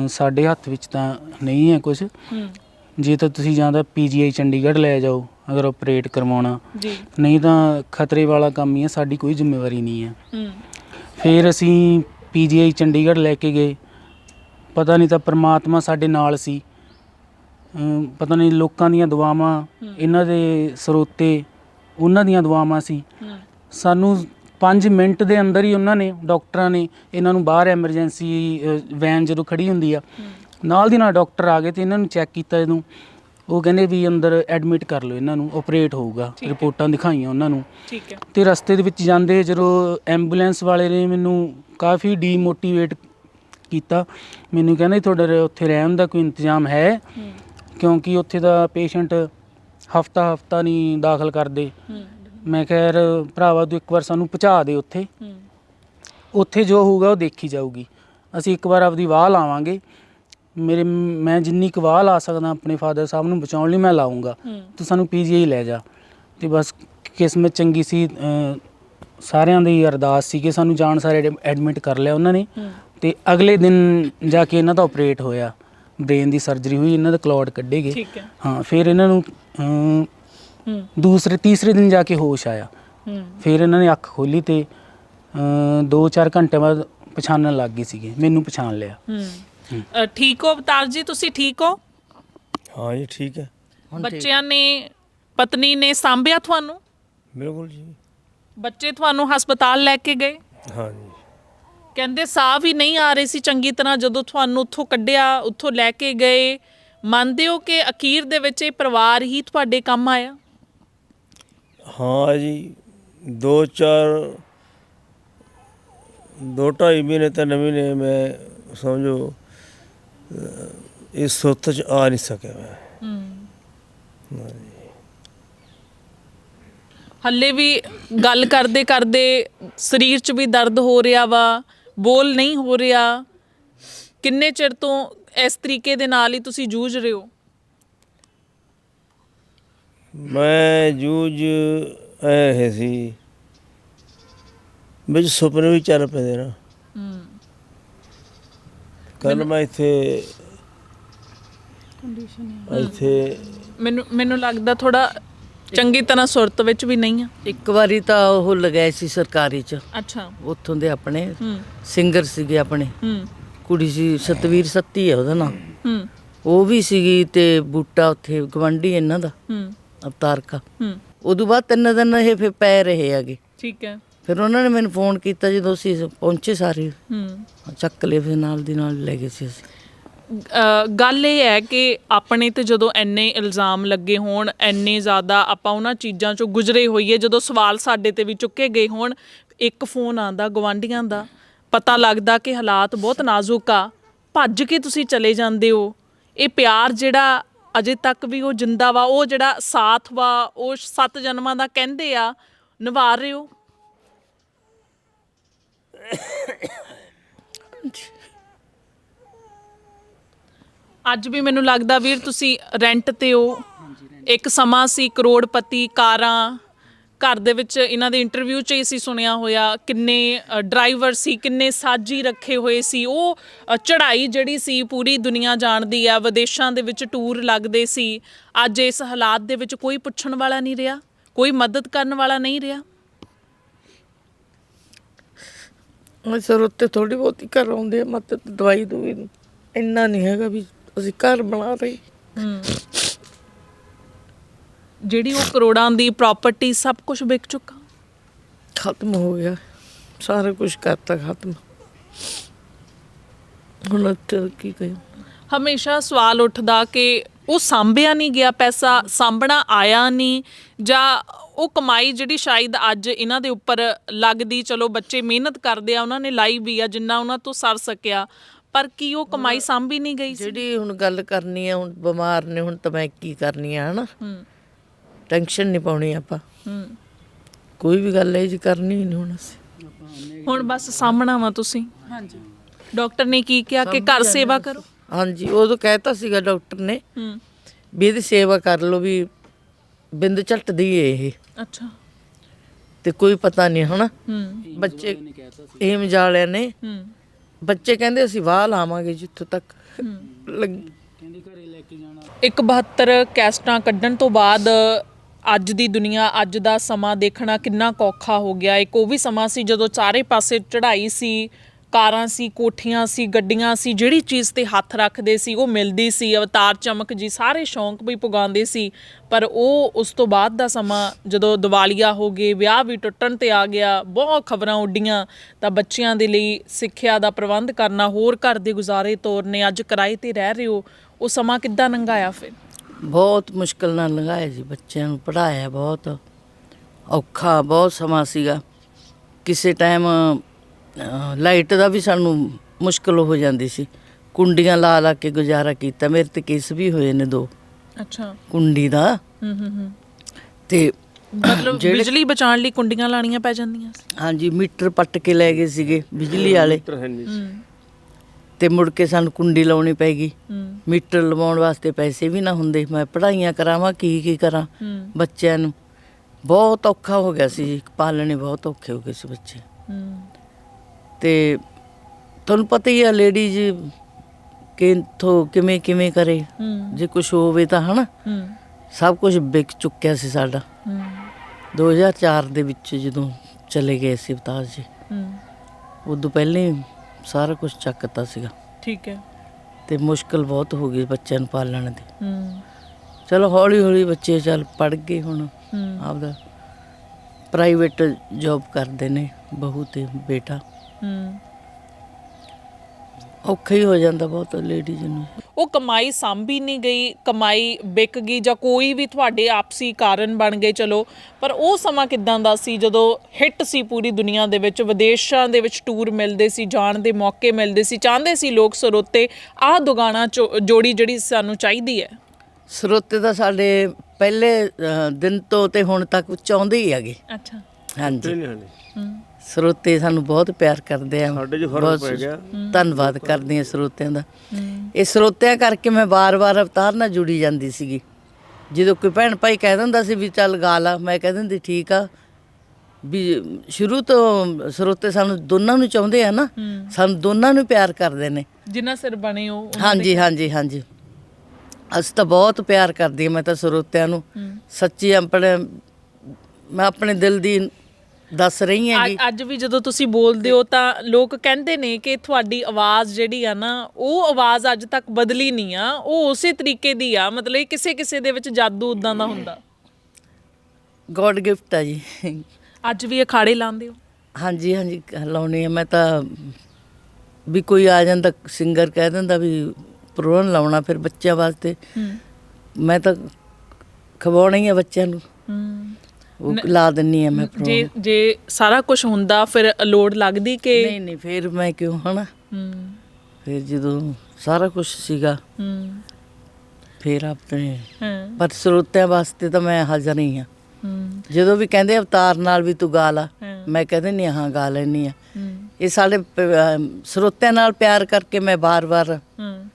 S5: ਸਾਡੇ ਹੱਥ ਵਿੱਚ ਤਾਂ ਨਹੀਂ ਹੈ ਕੁਝ ਜੇ ਤਾਂ ਤੁਸੀਂ ਜਾਂ ਤਾਂ ਪੀਜੀਆਈ ਚੰਡੀਗੜ੍ਹ ਲੈ ਜਾਓ ਅਗਰ ਆਪਰੇਟ ਕਰਵਾਉਣਾ। ਨਹੀਂ ਤਾਂ ਖਤਰੇ ਵਾਲਾ ਕੰਮ ਹੀ ਹੈ ਸਾਡੀ ਕੋਈ ਜ਼ਿੰਮੇਵਾਰੀ ਨਹੀਂ ਹੈ। ਫਿਰ ਅਸੀਂ ਪੀਜੀਆਈ ਚੰਡੀਗੜ੍ਹ ਲੈ ਕੇ ਗਏ। ਪਤਾ ਨਹੀਂ ਤਾਂ ਪ੍ਰਮਾਤਮਾ ਸਾਡੇ ਨਾਲ ਸੀ। ਪਤਾ ਨਹੀਂ ਲੋਕਾਂ ਦੀਆਂ ਦੁਆਵਾਂ ਇਹਨਾਂ ਦੇ ਸਰੋਤੇ ਉਹਨਾਂ ਦੀਆਂ ਦੁਆਵਾਂ ਸੀ। ਸਾਨੂੰ 5 ਮਿੰਟ ਦੇ ਅੰਦਰ ਹੀ ਉਹਨਾਂ ਨੇ ਡਾਕਟਰਾਂ ਨੇ ਇਹਨਾਂ ਨੂੰ ਬਾਹਰ ਐਮਰਜੈਂਸੀ ਵੈਨ ਜਦੋਂ ਖੜੀ ਹੁੰਦੀ ਆ ਨਾਲ ਦੀ ਨਾਲ ਡਾਕਟਰ ਆ ਗਏ ਤੇ ਇਹਨਾਂ ਨੂੰ ਚੈੱਕ ਕੀਤਾ ਜਦੋਂ। ਉਹ ਕਹਿੰਦੇ ਵੀ ਅੰਦਰ ਐਡਮਿਟ ਕਰ ਲਓ ਇਹਨਾਂ ਨੂੰ ਆਪਰੇਟ ਹੋਊਗਾ। ਰਿਪੋਰਟਾਂ ਦਿਖਾਈਆਂ ਉਹਨਾਂ ਨੂੰ।
S2: ਠੀਕ ਹੈ।
S5: ਤੇ ਰਸਤੇ ਦੇ ਵਿੱਚ ਜਾਂਦੇ ਜਦੋਂ ਐਂਬੂਲੈਂਸ ਵਾਲੇ ਨੇ ਮੈਨੂੰ ਕਾਫੀ ਡੀਮੋਟੀਵੇਟ ਕੀਤਾ। ਮੈਨੂੰ ਕਹਿੰਦੇ ਤੁਹਾਡੇ ਉੱਥੇ ਰਹਿਣ ਦਾ ਕੋਈ ਇੰਤਜ਼ਾਮ ਹੂੰ। ਕਿਉਂਕਿ ਉੱਥੇ ਦਾ ਪੇਸ਼ੈਂਟ ਹਫਤਾ ਹਫਤਾ ਨਹੀਂ ਦਾਖਲ ਕਰਦੇ। ਮੈਂ ਯਾਰ ਭਰਾਵਾ ਤੂੰ ਇੱਕ ਵਾਰ ਸਾਨੂੰ ਪਹੁੰਚਾ ਦੇ ਉੱਥੇ। ਉੱਥੇ ਜੋ ਹੋਊਗਾ ਉਹ ਦੇਖੀ ਜਾਊਗੀ। ਅਸੀਂ ਇੱਕ ਵਾਰ ਆਪਦੀ ਵਾਹ ਲਾਵਾਂਗੇ। ਮੇਰੇ ਮੈਂ ਜਿੰਨੀ ਕੁ ਵਾਹ ਲਾ ਸਕਦਾ ਆਪਣੇ ਫਾਦਰ ਸਾਹਿਬ ਨੂੰ ਬਚਾਉਣ ਲਈ ਮੈਂ ਲਾਉਂਗਾ ਤੂੰ ਸਾਨੂੰ ਪੀਜੀਆਈ ਲੈ ਜਾ। ਤੇ ਬਸ ਕਿਸਮਤ ਚੰਗੀ ਸੀ ਸਾਰਿਆਂ ਦੀ ਅਰਦਾਸ ਸੀ ਕਿ ਸਾਨੂੰ ਜਾਣ ਸਾਰੇ ਐਡਮਿਟ ਕਰ ਲਿਆ ਉਹਨਾਂ ਨੇ। ਤੇ ਅਗਲੇ ਦਿਨ ਜਾ ਕੇ ਇਹਨਾਂ ਦਾ ਆਪਰੇਟ ਹੋਇਆ। ਬ੍ਰੇਨ ਦੀ ਸਰਜਰੀ ਹੋਈ ਇਹਨਾਂ ਦਾ ਕਲੌਟ ਕੱਢੇ ਗਏ
S2: ਠੀਕ ਹੈ।
S5: ਹਾਂ ਫਿਰ ਇਹਨਾਂ ਨੂੰ ਅ,
S2: ਹੂੰ।
S5: ਦੂਸਰੇ ਤੀਸਰੇ ਦਿਨ ਜਾ ਕੇ ਹੋਸ਼ ਆਇਆ।
S2: ਹੂੰ।
S5: ਫਿਰ ਇਹਨਾਂ ਨੇ ਅੱਖ ਖੋਲੀ ਤੇ 2-4 ਘੰਟੇ ਬਾਅਦ ਪਛਾਣਨ ਲੱਗ ਗਏ ਸੀਗੇ ਮੈਨੂੰ ਪਛਾਣ ਲਿਆ।
S2: ਹੂੰ। ਅ, ਠੀਕ ਹੋ ਅਵਤਾਰ ਜੀ ਤੁਸੀਂ ਠੀਕ ਹੋ?
S1: ਹਾਂ ਜੀ ਠੀਕ ਹੈ।
S2: ਬੱਚਿਆਂ ਨੇ ਪਤਨੀ ਨੇ ਸਾਂਭਿਆ ਤੁਹਾਨੂੰ?
S1: ਬਿਲਕੁਲ ਜੀ।
S2: ਬੱਚੇ ਤੁਹਾਨੂੰ ਹਸਪਤਾਲ ਲੈ ਕੇ ਗਏ?
S1: ਹਾਂ ਜੀ।
S2: ਕਹਿੰਦੇ ਸਾਹ ਵੀ ਨਹੀਂ ਆ ਰਹੇ ਸੀ ਚੰਗੀ ਤਰ੍ਹਾਂ ਜਦੋਂ ਤੁਹਾਨੂੰ ਉੱਥੋਂ ਕੱਢਿਆ ਉੱਥੋਂ ਲੈ ਕੇ ਗਏ। ਮੰਨਦੇ ਹੋ ਕਿ ਅਖੀਰ ਦੇ ਵਿੱਚ ਇਹ ਪਰਿਵਾਰ ਹੀ ਤੁਹਾਡੇ ਕੰਮ ਆਇਆ?
S1: ਹਾਂ ਜੀ ਦੋ ਚਾਰ ਦੋ ਢਾਈ ਮਹੀਨੇ ਤਿੰਨ ਮਹੀਨੇ ਮੈਂ ਸਮਝੋ ਇਸ ਸੁੱਤ ਚ ਆ ਨਹੀਂ ਸਕਿਆ ਮੈਂ।
S2: ਹੱਲੇ ਵੀ ਗੱਲ ਕਰਦੇ ਕਰਦੇ ਸਰੀਰ 'ਚ ਵੀ ਦਰਦ ਹੋ ਰਿਹਾ ਵਾ। ਬੋਲ ਨਹੀਂ ਹੋ ਰਿਹਾ। ਕਿੰਨੇ ਚਿਰ ਤੋਂ ਇਸ ਤਰੀਕੇ ਦੇ ਨਾਲ ਹੀ ਤੁਸੀਂ ਜੂਝ ਰਹੇ ਹੋ?
S1: ਮੈਂ ਜੂਝ ਐ ਸੀ। ਵਿੱਚ ਸੁਪਨੇ ਵੀ ਚੱਲ ਪਏ ਨਾ।
S2: ਹੂੰ।
S1: ਕੱਲ ਮੈਂ ਇੱਥੇ ਇੱਥੇ
S2: ਮੈਨੂੰ ਮੈਨੂੰ ਲੱਗਦਾ ਥੋੜਾ ਚੰਗੀ ਤਰ੍ਹਾਂ ਸੁਰਤ ਵਿੱਚ ਵੀ ਨਹੀਂ ਆ?
S3: ਇੱਕ ਵਾਰੀ ਤਾਂ ਉਹ ਲਗਾਏ ਸੀ ਸਰਕਾਰੀ ਚ।
S2: ਅੱਛਾ।
S3: ਉੱਥੋਂ ਦੇ ਆਪਣੇ
S2: ਹੂੰ।
S3: ਸਿੰਗਰ ਸੀਗੇ ਆਪਣੇ।
S2: ਹੂੰ।
S3: ਕੁੜੀ ਸੀ ਸਤਵੀਰ ਸੱਤੀ ਹੈ ਉਹਦਾ ਨਾਮ
S2: ਹੂੰ।
S3: ਉਹ ਵੀ ਸੀਗੀ ਤੇ ਬੂਟਾ ਉੱਥੇ ਗਵੰਡੀ ਇਹਨਾਂ ਦਾ
S2: ਹੂੰ।
S3: ਅਵਤਾਰ ਕਾ
S2: ਹੂੰ।
S3: ਉਦੋਂ ਬਾਅਦ ਤਿੰਨ ਦਿਨ ਇਹ ਫਿਰ ਪੈ ਰਹੇ ਹੈਗੇ।
S2: ਠੀਕ ਹੈ।
S3: ਫਿਰ ਉਹਨਾਂ ਨੇ ਮੈਨੂੰ ਫੋਨ ਕੀਤਾ ਜਦੋਂ ਅਸੀਂ ਪਹੁੰਚੇ ਸਾਰੇ।
S2: ਹੂੰ।
S3: ਚੱਕ ਲਏ ਫਿਰ ਨਾਲ ਦੀ ਨਾਲ ਲੈ ਗਏ ਸੀ ਅਸੀਂ।
S2: ਗੱਲ ਇਹ ਹੈ ਕਿ ਆਪਣੇ ਤੇ ਜਦੋਂ ਐਨੇ ਇਲਜ਼ਾਮ ਲੱਗੇ ਹੋਣ ਐਨੇ ਜ਼ਿਆਦਾ ਆਪਾਂ ਉਹਨਾਂ ਚੀਜ਼ਾਂ ਚੋਂ ਗੁਜ਼ਰੇ ਹੋਈਏ, ਜਦੋਂ ਸਵਾਲ ਸਾਡੇ ਤੇ ਵੀ ਚੁੱਕੇ ਗਏ ਹੋਣ, ਇੱਕ ਫੋਨ ਆਂਦਾ ਗਵਾਂਢੀਆਂ ਦਾ, ਪਤਾ ਲੱਗਦਾ ਕਿ ਹਾਲਾਤ ਬਹੁਤ ਨਾਜ਼ੁਕ ਆ, ਭੱਜ ਕੇ ਤੁਸੀਂ ਚਲੇ ਜਾਂਦੇ ਹੋ। ਇਹ ਪਿਆਰ ਜਿਹੜਾ ਅਜੇ ਤੱਕ ਵੀ ਉਹ ਜਿੰਦਾ ਵਾ, ਉਹ ਜਿਹੜਾ ਸਾਥ ਵਾ, ਉਹ ਸੱਤ ਜਨਮਾਂ ਦਾ ਕਹਿੰਦੇ ਆ ਨਿਭਾ ਰਹੇ ਹੋ। ਅੱਜ ਵੀ ਮੈਨੂੰ ਲੱਗਦਾ ਵੀਰ ਤੁਸੀਂ ਰੈਂਟ ਤੇ ਹੋ। ਇੱਕ ਸਮਾਂ ਸੀ ਕਰੋੜਪਤੀ ਕਾਰਾਂ। ਘਰ ਦੇ ਵਿੱਚ ਇਹਨਾਂ ਦੇ ਇੰਟਰਵਿਊ 'ਚ ਹੀ ਸੀ ਸੁਣਿਆ ਹੋਇਆ। ਕਿੰਨੇ ਡਰਾਈਵਰ ਸੀ, ਕਿੰਨੇ ਸਾਜੀ ਰੱਖੇ ਹੋਏ ਸੀ। ਉਹ ਚੜ੍ਹਾਈ ਜਿਹੜੀ ਸੀ ਪੂਰੀ ਦੁਨੀਆ ਜਾਣਦੀ ਆ। ਵਿਦੇਸ਼ਾਂ ਦੇ ਵਿੱਚ ਟੂਰ ਲੱਗਦੇ ਸੀ। ਅੱਜ ਇਸ ਹਾਲਾਤ ਦੇ ਵਿੱਚ ਕੋਈ ਪੁੱਛਣ ਵਾਲਾ ਨਹੀਂ ਰਿਹਾ। ਕੋਈ ਮਦਦ ਕਰਨ ਵਾਲਾ ਨਹੀਂ ਰਿਹਾ।
S3: ਉਹ ਸਰ ਉੱਤੇ ਥੋੜੀ ਬਹੁਤੀ ਘਰ ਆਉਂਦੇ ਆ। ਮਤ ਦਵਾਈ ਦੂਈ ਇੰਨਾ ਨਹੀਂ ਹੈਗਾ ਵੀ ਅਸੀਂ ਘਰ ਬਣਾ ਰਹੇ।
S2: ਜਿਹੜੀ ਉਹ ਕਰੋੜਾਂ ਦੀ ਪ੍ਰਾਪਰਟੀ ਸਭ ਕੁਝ ਵਿਕ ਚੁੱਕਾ।
S3: ਖਤਮ ਹੋ ਗਿਆ। ਸਾਰਾ ਕੁਝ ਕਰਤਾ ਖਤਮ। ਹੁਣ ਉੱਥੇ ਕੀ ਕਹਾਂ
S2: ਹਮੇਸ਼ਾ ਸਵਾਲ ਉੱਠਦਾ ਕਿ ਉਹ ਸਾਂਭਿਆ ਨਹੀਂ ਗਿਆ ਪੈਸਾ ਸਾਂਭਣਾ ਆਇਆ ਨਹੀਂ ਜਾਂ ਉਹ ਕਮਾਈ ਜਿਹੜੀ ਸ਼ਾਇਦ ਅੱਜ ਇਹਨਾਂ ਦੇ ਉੱਪਰ ਲੱਗਦੀ ਚਲੋ ਬੱਚੇ ਮਿਹਨਤ ਕਰਦੇ ਆ ਉਹਨਾਂ ਨੇ ਲਾਈ ਵੀ ਆ ਜਿੰਨਾ ਉਹਨਾਂ ਤੋਂ ਸਰ ਸਕਿਆ ਪਰ ਕੀ ਉਹ ਕਮਾਈ ਸਾਂਭੀ ਨਹੀਂ ਗਈ ਸੀ?
S3: ਜਿਹੜੀ ਹੁਣ ਗੱਲ ਕਰਨੀ ਹੈ ਹੁਣ ਬਿਮਾਰ ਨੇ ਹੁਣ ਤਾਂ ਮੈਂ ਕੀ ਕਰਨੀ ਆ ਹਨਾ?
S2: ਹੂੰ।
S3: ਟੈਨਸ਼ਨ ਨਹੀਂ ਪਾਉਣੀ ਆਪਾਂ।
S2: ਹੂੰ।
S3: ਕੋਈ ਵੀ ਗੱਲ ਇਹ ਜੀ ਕਰਨੀ ਹੀ ਨਹੀਂ ਹੁਣ ਅਸੀਂ।
S2: ਹੁਣ ਬਸ ਸਾਂਭਣਾ ਵਾ ਤੁਸੀਂ। ਹਾਂਜੀ। ਡਾਕਟਰ ਨੇ ਕੀ ਕਿਹਾ ਕਿ ਘਰ ਸੇਵਾ ਕਰੋ?
S3: ਹਾਂਜੀ ਉਦੋਂ ਕਹਿਤਾ ਸੀਗਾ ਡਾਕਟਰ ਨੇ
S2: ਹੂੰ।
S3: ਵੀ ਇਹਦੀ ਸੇਵਾ ਕਰ ਲਓ ਵੀ ਬਿੰਦ ਝੱਟਦੀ ਏ ਇਹ।
S2: ਅੱਛਾ।
S3: ਤੇ ਕੋਈ ਪਤਾ ਨਹੀਂ ਹਨਾ?
S2: ਹੂੰ।
S3: ਬੱਚੇ ਇਹ ਮਜਾਲਿਆਂ ਨੇ
S2: ਹੂੰ।
S3: ਬੱਚੇ ਕਹਿੰਦੇ ਅਸੀਂ ਵਾਹ ਲਾਵਾਂਗੇ ਜਿੱਥੋਂ ਤੱਕ। ਲੱਗ-
S2: ਇੱਕ 72 ਕੈਸਟਾਂ ਕੱਢਣ ਤੋਂ ਬਾਅਦ ਅੱਜ ਦੀ ਦੁਨੀਆ ਅੱਜ ਦਾ ਸਮਾਂ ਦੇਖਣਾ ਕਿੰਨਾ ਕੌਖਾ ਹੋ ਗਿਆ। ਇੱਕ ਉਹ ਵੀ ਸਮਾਂ ਸੀ ਜਦੋਂ ਚਾਰੇ ਪਾਸੇ ਚੜ੍ਹਾਈ ਸੀ। ਕਾਰਾਂ ਸੀ, ਕੋਠੀਆਂ ਸੀ, ਗੱਡੀਆਂ ਸੀ, ਜਿਹੜੀ ਚੀਜ਼ ਤੇ ਹੱਥ ਰੱਖਦੇ ਸੀ, ਉਹ ਮਿਲਦੀ ਸੀ, ਅਵਤਾਰ ਚਮਕ ਜੀ ਸਾਰੇ ਸ਼ੌਂਕ ਵੀ ਪੁਗਾਉਂਦੇ ਸੀ, ਪਰ ਉਹ ਉਸ ਤੋਂ ਬਾਅਦ ਦਾ ਸਮਾਂ ਜਦੋਂ ਦੀਵਾਲੀਆ ਹੋ ਗਏ, ਵਿਆਹ ਵੀ ਟੁੱਟਣ ਤੇ ਆ ਗਿਆ, ਬਹੁਤ ਖਬਰਾਂ ਉੱਡੀਆਂ, ਤਾਂ ਬੱਚਿਆਂ ਦੇ ਲਈ ਸਿੱਖਿਆ ਦਾ ਪ੍ਰਬੰਧ ਕਰਨਾ, ਹੋਰ ਘਰ ਦੇ ਗੁਜ਼ਾਰੇ ਤੋਰਨੇ, ਅੱਜ ਕਿਰਾਏ ਤੇ ਰਹਿ ਰਹੇ ਹੋ, ਉਹ ਸਮਾਂ ਕਿੱਦਾਂ ਲੰਘਾਇਆ ਫਿਰ?
S3: ਬਹੁਤ ਮੁਸ਼ਕਲ ਨਾਲ ਲੰਘਾਇਆ ਜੀ, ਬੱਚਿਆਂ ਨੂੰ ਪੜਾਇਆ ਬਹੁਤ ਔਖਾ, ਬਹੁਤ ਸਮਾਂ ਸੀਗਾ, ਕਿਸੇ ਟਾਈਮ ਲਾਈਟ ਦਾ ਵੀ ਸਾਨੂੰ ਮੁਸ਼ਕਲ ਹੋ ਜਾਂਦੀ ਸੀ। ਕੁੰਡੀਆਂ ਲਾ ਲਾ ਕੇ ਗੁਜ਼ਾਰਾ ਕੀਤਾ। ਮੇਰੇ ਤੇ ਕੇਸ ਵੀ ਹੋਏ ਨੇ ਦੋ।
S2: ਅੱਛਾ।
S3: ਕੁੰਡੀ ਦਾ।
S2: ਹੂੰ ਹੂੰ ਹੂੰ।
S3: ਤੇ
S2: ਮਤਲਬ ਬਿਜਲੀ ਬਚਾਉਣ ਲਈ ਕੁੰਡੀਆਂ ਲਾਣੀਆਂ ਪੈ ਜਾਂਦੀਆਂ ਸੀ?
S3: ਹਾਂਜੀ ਮੀਟਰ ਪੱਟ ਕੇ ਲੈ ਗਏ ਸੀਗੇ ਬਿਜਲੀ ਵਾਲੇ।
S1: ਮੀਟਰ ਹੈ ਨਹੀਂ ਸੀ।
S2: ਹੂੰ
S3: ਤੇ ਮੁੜ ਕੇ ਸਾਨੂੰ ਕੁੰਡੀ ਲਾਉਣੀ ਪੈਗੀ
S2: ਹੂੰ।
S3: ਮੀਟਰ ਲਵਾਉਣ ਵਾਸਤੇ ਪੈਸੇ ਵੀ ਨਾ ਹੁੰਦੇ। ਮੈਂ ਪੜ੍ਹਾਈਆਂ ਕਰਾਵਾਂ ਕੀ ਕੀ ਕਰਾਂ ਬੱਚਿਆਂ ਨੂੰ। ਬਹੁਤ ਔਖਾ ਹੋ ਗਿਆ ਸੀ ਜੀ। ਪਾਲਣੇ ਬਹੁਤ ਔਖੇ ਹੋ ਗਏ ਸੀ ਬੱਚੇ।
S2: ਹੂੰ।
S3: ਤੇ ਤੁਹਾਨੂੰ ਪਤਾ ਹੀ ਆ ਲੇਡੀਜ਼ ਕਿਥੋਂ ਕਿਵੇਂ ਕਿਵੇਂ ਕਰੇ। ਜੇ ਕੁਝ ਹੋਵੇ ਤਾਂ ਹਨਾ। ਸਭ ਕੁਝ ਵਿਕ ਚੁੱਕਿਆ ਸੀ ਸਾਡਾ।
S2: ਹੂੰ।
S3: 2004 ਦੇ ਵਿੱਚ ਜਦੋਂ ਚਲੇ ਗਏ ਸੀ ਅਵਤਾਰ ਜੀ ਉਦੋਂ ਪਹਿਲਾਂ ਸਾਰਾ ਕੁਝ ਚੱਕਤਾ ਸੀਗਾ।
S2: ਠੀਕ ਹੈ।
S3: ਤੇ ਮੁਸ਼ਕਲ ਬਹੁਤ ਹੋ ਗਈ ਬੱਚਿਆਂ ਨੂੰ ਪਾਲਣ ਦੀ। ਚਲੋ ਹੌਲੀ ਹੌਲੀ ਬੱਚੇ ਚੱਲ ਪੜ ਗਏ ਹੁਣ। ਆਪਦਾ ਪ੍ਰਾਈਵੇਟ ਜੌਬ ਕਰਦੇ ਨੇ ਬਹੂ ਤੇ ਬੇਟਾ।
S2: ਹੂੰ।
S3: ਔਖਾ ਹੀ ਹੋ ਜਾਂਦਾ ਬਹੁਤ ਲੇਡੀਜ਼ ਨੂੰ।
S2: ਉਹ ਕਮਾਈ ਸਾਂਭੀ ਨਹੀਂ ਗਈ ਕਮਾਈ ਵਿਕ ਗਈ ਜਾਂ ਕੋਈ ਵੀ ਤੁਹਾਡੇ ਆਪਸੀ ਕਾਰਨ ਬਣ ਗਏ ਚਲੋ ਪਰ ਉਹ ਸਮਾਂ ਕਿਦਾਂ ਦਾ ਸੀ ਜਦੋਂ ਹਿੱਟ ਸੀ ਪੂਰੀ ਦੁਨੀਆ ਦੇ ਵਿੱਚ ਵਿਦੇਸ਼ਾਂ ਦੇ ਵਿੱਚ ਟੂਰ ਮਿਲਦੇ ਸੀ ਜਾਣ ਦੇ ਮੌਕੇ ਮਿਲਦੇ ਸੀ ਚਾਹੁੰਦੇ ਸੀ ਲੋਕ ਸਰੋਤੇ ਆਹ ਦੁਗਾਣਾ ਚੋ- ਜੋੜੀ ਜਿਹੜੀ ਸਾਨੂੰ ਚਾਹੀਦੀ ਹੈ।
S3: ਸਰੋਤੇ ਤਾਂ ਸਾਡੇ ਪਹਿਲੇ ਦਿਨ ਤੋਂ ਤੇ ਹੁਣ ਤੱਕ ਚਾਹੁੰਦੇ ਹੀ ਹੈਗੇ।
S2: ਅੱਛਾ।
S3: ਹਾਂਜੀ।
S1: ਨਹੀਂ ਹਾਲੇ
S2: ਹੂੰ।
S3: ਸਰੋਤੇ ਸਾਨੂੰ ਬਹੁਤ ਪਿਆਰ ਕਰਦੇ ਆ।
S1: ਸਾਡੇ 'ਚ ਫ਼ਰਕ ਪੈ ਗਿਆ।
S3: ਧੰਨਵਾਦ ਕਰਦੀ ਆ ਸਰੋਤਿਆਂ ਦਾ।
S2: ਹੂੰ।
S3: ਇਹ ਸਰੋਤਿਆਂ ਕਰਕੇ ਮੈਂ ਵਾਰ-ਵਾਰ ਅਵਤਾਰ ਨਾਲ ਜੁੜੀ ਜਾਂਦੀ ਸੀਗੀ। ਜਦੋਂ ਕੋਈ ਭੈਣ ਭਾਈ ਕਹਿ ਦਿੰਦਾ ਸੀ ਵੀ ਚੱਲ ਗਾ ਲਾ ਮੈਂ ਕਹਿ ਦਿੰਦੀ ਠੀਕ ਆ। ਵੀ ਸ਼ੁਰੂ ਤੋਂ ਸਰੋਤੇ ਸਾਨੂੰ ਦੋਨਾਂ ਨੂੰ ਚਾਹੁੰਦੇ ਆ ਨਾ
S2: ਹੂੰ।
S3: ਸਾਨੂੰ ਦੋਨਾਂ ਨੂੰ ਪਿਆਰ ਕਰਦੇ ਨੇ।
S2: ਜਿੰਨਾ ਸਿਰ ਬਣੇ ਉਹ
S3: ਹਾਂਜੀ ਹਾਂਜੀ ਹਾਂਜੀ। ਅਸੀਂ ਤਾਂ ਬਹੁਤ ਪਿਆਰ ਕਰਦੀ ਹਾਂ ਮੈਂ ਤਾਂ ਸਰੋਤਿਆਂ ਨੂੰ।
S2: ਹੂੰ।
S3: ਸੱਚੀ ਆਪਣੇ ਮੈਂ ਆਪਣੇ ਦਿਲ ਦੀ ਦੱਸ ਰਹੀ ਹਾਂ
S2: ਅੱਜ- ਅੱਜ ਵੀ ਜਦੋਂ ਤੁਸੀਂ ਬੋਲਦੇ ਹੋ ਤਾਂ ਲੋਕ ਕਹਿੰਦੇ ਨੇ ਕਿ ਤੁਹਾਡੀ ਆਵਾਜ਼ ਜਿਹੜੀ ਆ ਨਾ ਉਹ ਆਵਾਜ਼ ਅੱਜ ਤੱਕ ਬਦਲੀ ਨਹੀਂ ਆ ਉਹ ਉਸੇ ਤਰੀਕੇ ਦੀ ਆ ਮਤਲਬ ਕਿਸੇ ਕਿਸੇ ਦੇ ਵਿੱਚ ਜਾਦੂ ਉਦਾਂ ਦਾ ਹੁੰਦਾ।
S3: ਗੋਡ ਗਿਫਟ ਆ ਜੀ।
S2: ਅੱਜ ਵੀ ਅਖਾੜੇ ਲਾਉਂਦੇ ਹੋ?
S3: ਹਾਂਜੀ ਹਾਂਜੀ ਲਾਉਣੀ ਆ। ਮੈਂ ਤਾਂ ਵੀ ਕੋਈ ਆ ਜਾਂਦਾ ਸਿੰਗਰ ਕਹਿ ਦਿੰਦਾ ਵੀ ਪ੍ਰੋਗਰਾਮ ਲਾਉਣਾ ਫਿਰ ਬੱਚਿਆਂ ਵਾਸਤੇ। ਮੈਂ ਤਾਂ ਖਵਾਉਣਾ ਹੀ ਆ ਬੱਚਿਆਂ ਨੂੰ।
S2: ਹੂੰ।
S3: ਉਹ ਲਾ ਦਿੰਨੀ ਆ ਮੈਂ
S2: ਜੇ ਜੇ ਸਾਰਾ ਕੁਝ ਹੁੰਦਾ ਫਿਰ ਲੋੜ ਲੱਗਦੀ ਕਿ
S3: ਨਹੀਂ ਨਹੀਂ ਫਿਰ ਮੈਂ ਕਿਉਂ ਹਨਾ?
S2: ਹੂੰ।
S3: ਫਿਰ ਜਦੋਂ ਸਾਰਾ ਕੁਝ ਸੀਗਾ
S2: ਹੂੰ।
S3: ਫਿਰ ਆਪਣੇ
S2: ਹਾਂ।
S3: ਪਰ ਸਰੋਤਿਆਂ ਵਾਸਤੇ ਤਾਂ ਮੈਂ ਹਾਜ਼ਰ ਹੀ ਆ।
S2: ਹੂੰ।
S3: ਜਦੋਂ ਵੀ ਕਹਿੰਦੇ ਅਵਤਾਰ ਨਾਲ ਵੀ ਤੂੰ ਗਾ ਲਾ
S2: ਹਾਂ।
S3: ਮੈਂ ਕਹਿੰਦੇ ਨਹੀਂ ਹਾਂ ਗਾ ਲੈਣੀ ਆ।
S2: ਹੂੰ।
S3: ਇਹ ਸਾਡੇ ਪ- ਅਹ ਸਰੋਤਿਆਂ ਨਾਲ ਪਿਆਰ ਕਰਕੇ ਮੈਂ ਬਾਰ-ਬਾਰ
S2: ਹੂੰ।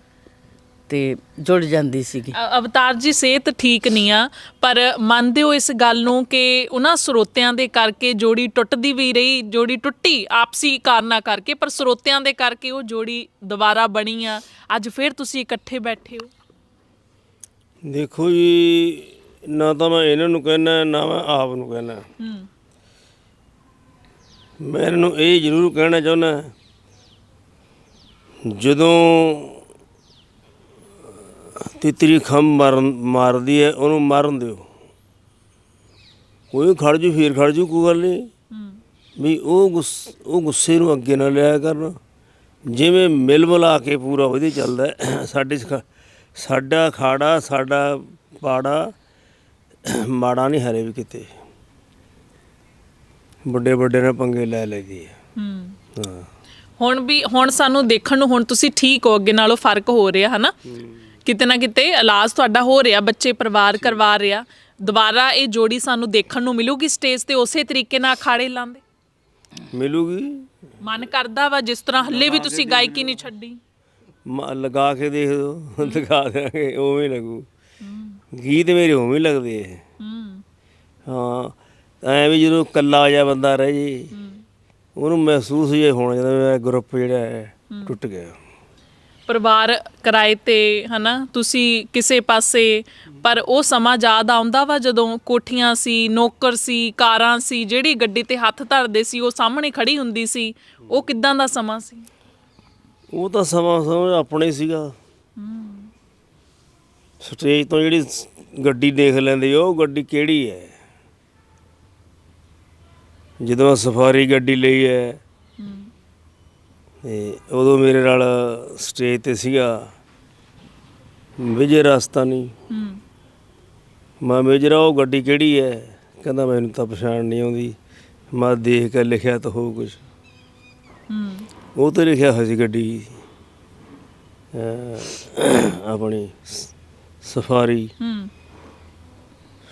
S3: ਤੇ ਜੁੜ ਜਾਂਦੀ ਸੀਗੀ।
S2: ਅ- ਅਵਤਾਰ ਜੀ ਸਿਹਤ ਠੀਕ ਨਹੀਂ ਆ ਪਰ ਮੰਨਦੇ ਹੋ ਇਸ ਗੱਲ ਨੂੰ ਕਿ ਉਹਨਾਂ ਸਰੋਤਿਆਂ ਦੇ ਕਰਕੇ ਜੋੜੀ ਟੁੱਟਦੀ ਵੀ ਰਹੀ ਜੋੜੀ ਟੁੱਟੀ ਆਪਸੀ ਕਾਰਨਾਂ ਕਰਕੇ ਪਰ ਸਰੋਤਿਆਂ ਦੇ ਕਰਕੇ ਉਹ ਜੋੜੀ ਦੁਬਾਰਾ ਬਣੀ ਆ। ਅੱਜ ਫਿਰ ਤੁਸੀਂ ਇਕੱਠੇ ਬੈਠੇ ਹੋ।
S1: ਦੇਖੋ ਜੀ ਨਾ ਤਾਂ ਮੈਂ ਇਹਨਾਂ ਨੂੰ ਕਹਿਣਾ ਨਾ ਮੈਂ ਆਪ ਨੂੰ ਕਹਿਣਾ
S2: ਹੂੰ।
S1: ਮੈਂ ਇਹਨਾਂ ਨੂੰ ਇਹ ਜ਼ਰੂਰ ਕਹਿਣਾ ਚਾਹੁੰਦਾ ਜਦੋਂ ਤਿਤਰੀ ਖੰਭ ਮਾਰਨ ਮਾਰਦੀ ਹੈ ਉਹਨੂੰ ਮਾਰਨ ਦਿਓ। ਕੋਈ ਖੜ ਜੂ ਫੇਰ ਖੜ ਜੂ ਕੋਈ ਗੱਲ ਨਹੀਂ। ਵੀ ਉਹ ਗੁੱਸ- ਉਹ ਗੁੱਸੇ ਨੂੰ ਅੱਗੇ ਨਾ ਲਿਆ ਕਰਨ। ਜਿਵੇਂ ਮਿਲ ਮਿਲਾ ਕੇ ਪੂਰਾ ਉਹਦੇ ਚੱਲਦਾ। ਸਾਡੇ ਸਾਡਾ ਖਾੜਾ ਸਾਡਾ ਪਾੜਾ ਮਾੜਾ ਨਹੀਂ ਹਰੇ ਵੀ ਕਿਤੇ। ਵੱਡੇ ਵੱਡੇ ਨਾਲ ਪੰਗੇ ਲੈ ਲਈਦੀ ਹੈ
S2: ਹੂੰ।
S1: ਹਾਂ।
S2: ਹੁਣ ਵੀ ਹੁਣ ਸਾਨੂੰ ਦੇਖਣ ਨੂੰ ਹੁਣ ਤੁਸੀਂ ਠੀਕ ਹੋ ਅੱਗੇ ਨਾਲੋਂ ਫ਼ਰਕ ਹੋ ਰਿਹਾ ਹਨਾ? ਕਿਤੇ ਨਾ ਕਿਤੇ ਇਲਾਜ ਤੁਹਾਡਾ ਹੋ ਰਿਹਾ ਬੱਚੇ ਪਰਿਵਾਰ ਕਰਵਾ ਰਿਹਾ। ਦੁਬਾਰਾ ਇਹ ਜੋੜੀ ਸਾਨੂੰ ਦੇਖਣ ਨੂੰ ਮਿਲੂਗੀ ਸਟੇਜ ਤੇ ਉਸੇ ਤਰੀਕੇ ਨਾਲ ਅਖਾੜੇ ਲਾਉਂਦੇ?
S1: ਮਿਲੂਗੀ।
S2: ਮਨ ਕਰਦਾ ਵਾ ਜਿਸ ਤਰ੍ਹਾਂ ਹੱਲੇ ਵੀ ਤੁਸੀਂ ਗਾਇਕੀ ਨਹੀਂ ਛੱਡੀ?
S1: ਮ- ਲਗਾ ਕੇ ਦੇਖ ਦੋ ਦਿਖਾ ਦਿਆਂਗੇ ਉਵੇਂ ਲੱਗੂ। ਗੀਤ ਮੇਰੇ ਉਵੇਂ ਲੱਗਦੇ ਆ
S2: ਹੂੰ।
S1: ਹਾਂ ਐ ਵੀ ਜਦੋਂ ਕੱਲਾ ਜਿਹਾ ਬੰਦਾ ਰਹੇ ਜੀ ਉਹਨੂੰ ਮਹਿਸੂਸ ਜੇ ਹੋਣਾ ਜਦੋਂ ਮੇਰਾ ਗਰੁੱਪ ਜਿਹੜਾ ਹੈ। ਟੁੱਟ ਗਿਆ।
S2: ਪਰਿਵਾਰ ਕਿਰਾਏ ਤੇ, ਹਨਾ, ਤੁਸੀਂ ਕਿਸੇ ਪਾਸੇ, ਪਰ ਉਹ ਸਮਾਂ ਯਾਦ ਆਉਂਦਾ ਵਾ ਜਦੋਂ ਕੋਠੀਆਂ ਸੀ, ਨੌਕਰ ਸੀ, ਕਾਰਾਂ ਸੀ, ਜਿਹੜੀ ਗੱਡੀ ਤੇ ਹੱਥ ਧਰਦੇ ਸੀ, ਉਹ ਸਾਹਮਣੇ ਖੜੀ ਹੁੰਦੀ ਸੀ, ਉਹ ਕਿੱਦਾਂ ਦਾ ਸਮਾਂ ਸੀ?
S1: ਉਹ ਤਾਂ ਸਮਾਂ ਸਮਝ ਆਪਣੇ ਸੀਗਾ। ਸਟੇਜ ਤੋਂ ਜਿਹੜੀ ਗੱਡੀ ਦੇਖ ਲੈਂਦੇ, ਉਹ ਗੱਡੀ ਕਿਹੜੀ ਹੈ? ਜਦੋਂ ਸਫਾਰੀ ਗੱਡੀ ਲਈ ਹੈ ਤੇ ਉਦੋਂ ਮੇਰੇ ਨਾਲ ਸਟੇਜ ਤੇ ਸੀਗਾ ਵਿਜੇ ਰਸਤਾਨੀ
S2: ਹੂੰ।
S1: ਮੈਂ ਮੇਜਰਾ ਉਹ ਗੱਡੀ ਕਿਹੜੀ ਹੈ ਕਹਿੰਦਾ ਮੈਨੂੰ ਤਾਂ ਪਛਾਣ ਨਹੀਂ ਆਉਂਦੀ। ਮੈਂ ਦੇਖ ਕੇ ਲਿਖਿਆ ਤਾਂ ਹੋਊ ਕੁਝ
S2: ਹੂੰ।
S1: ਉਹ ਤੇ ਲਿਖਿਆ ਹੋਇਆ ਸੀ ਗੱਡੀ। ਆਪਣੀ ਸਫਾਰੀ।
S2: ਹੂੰ।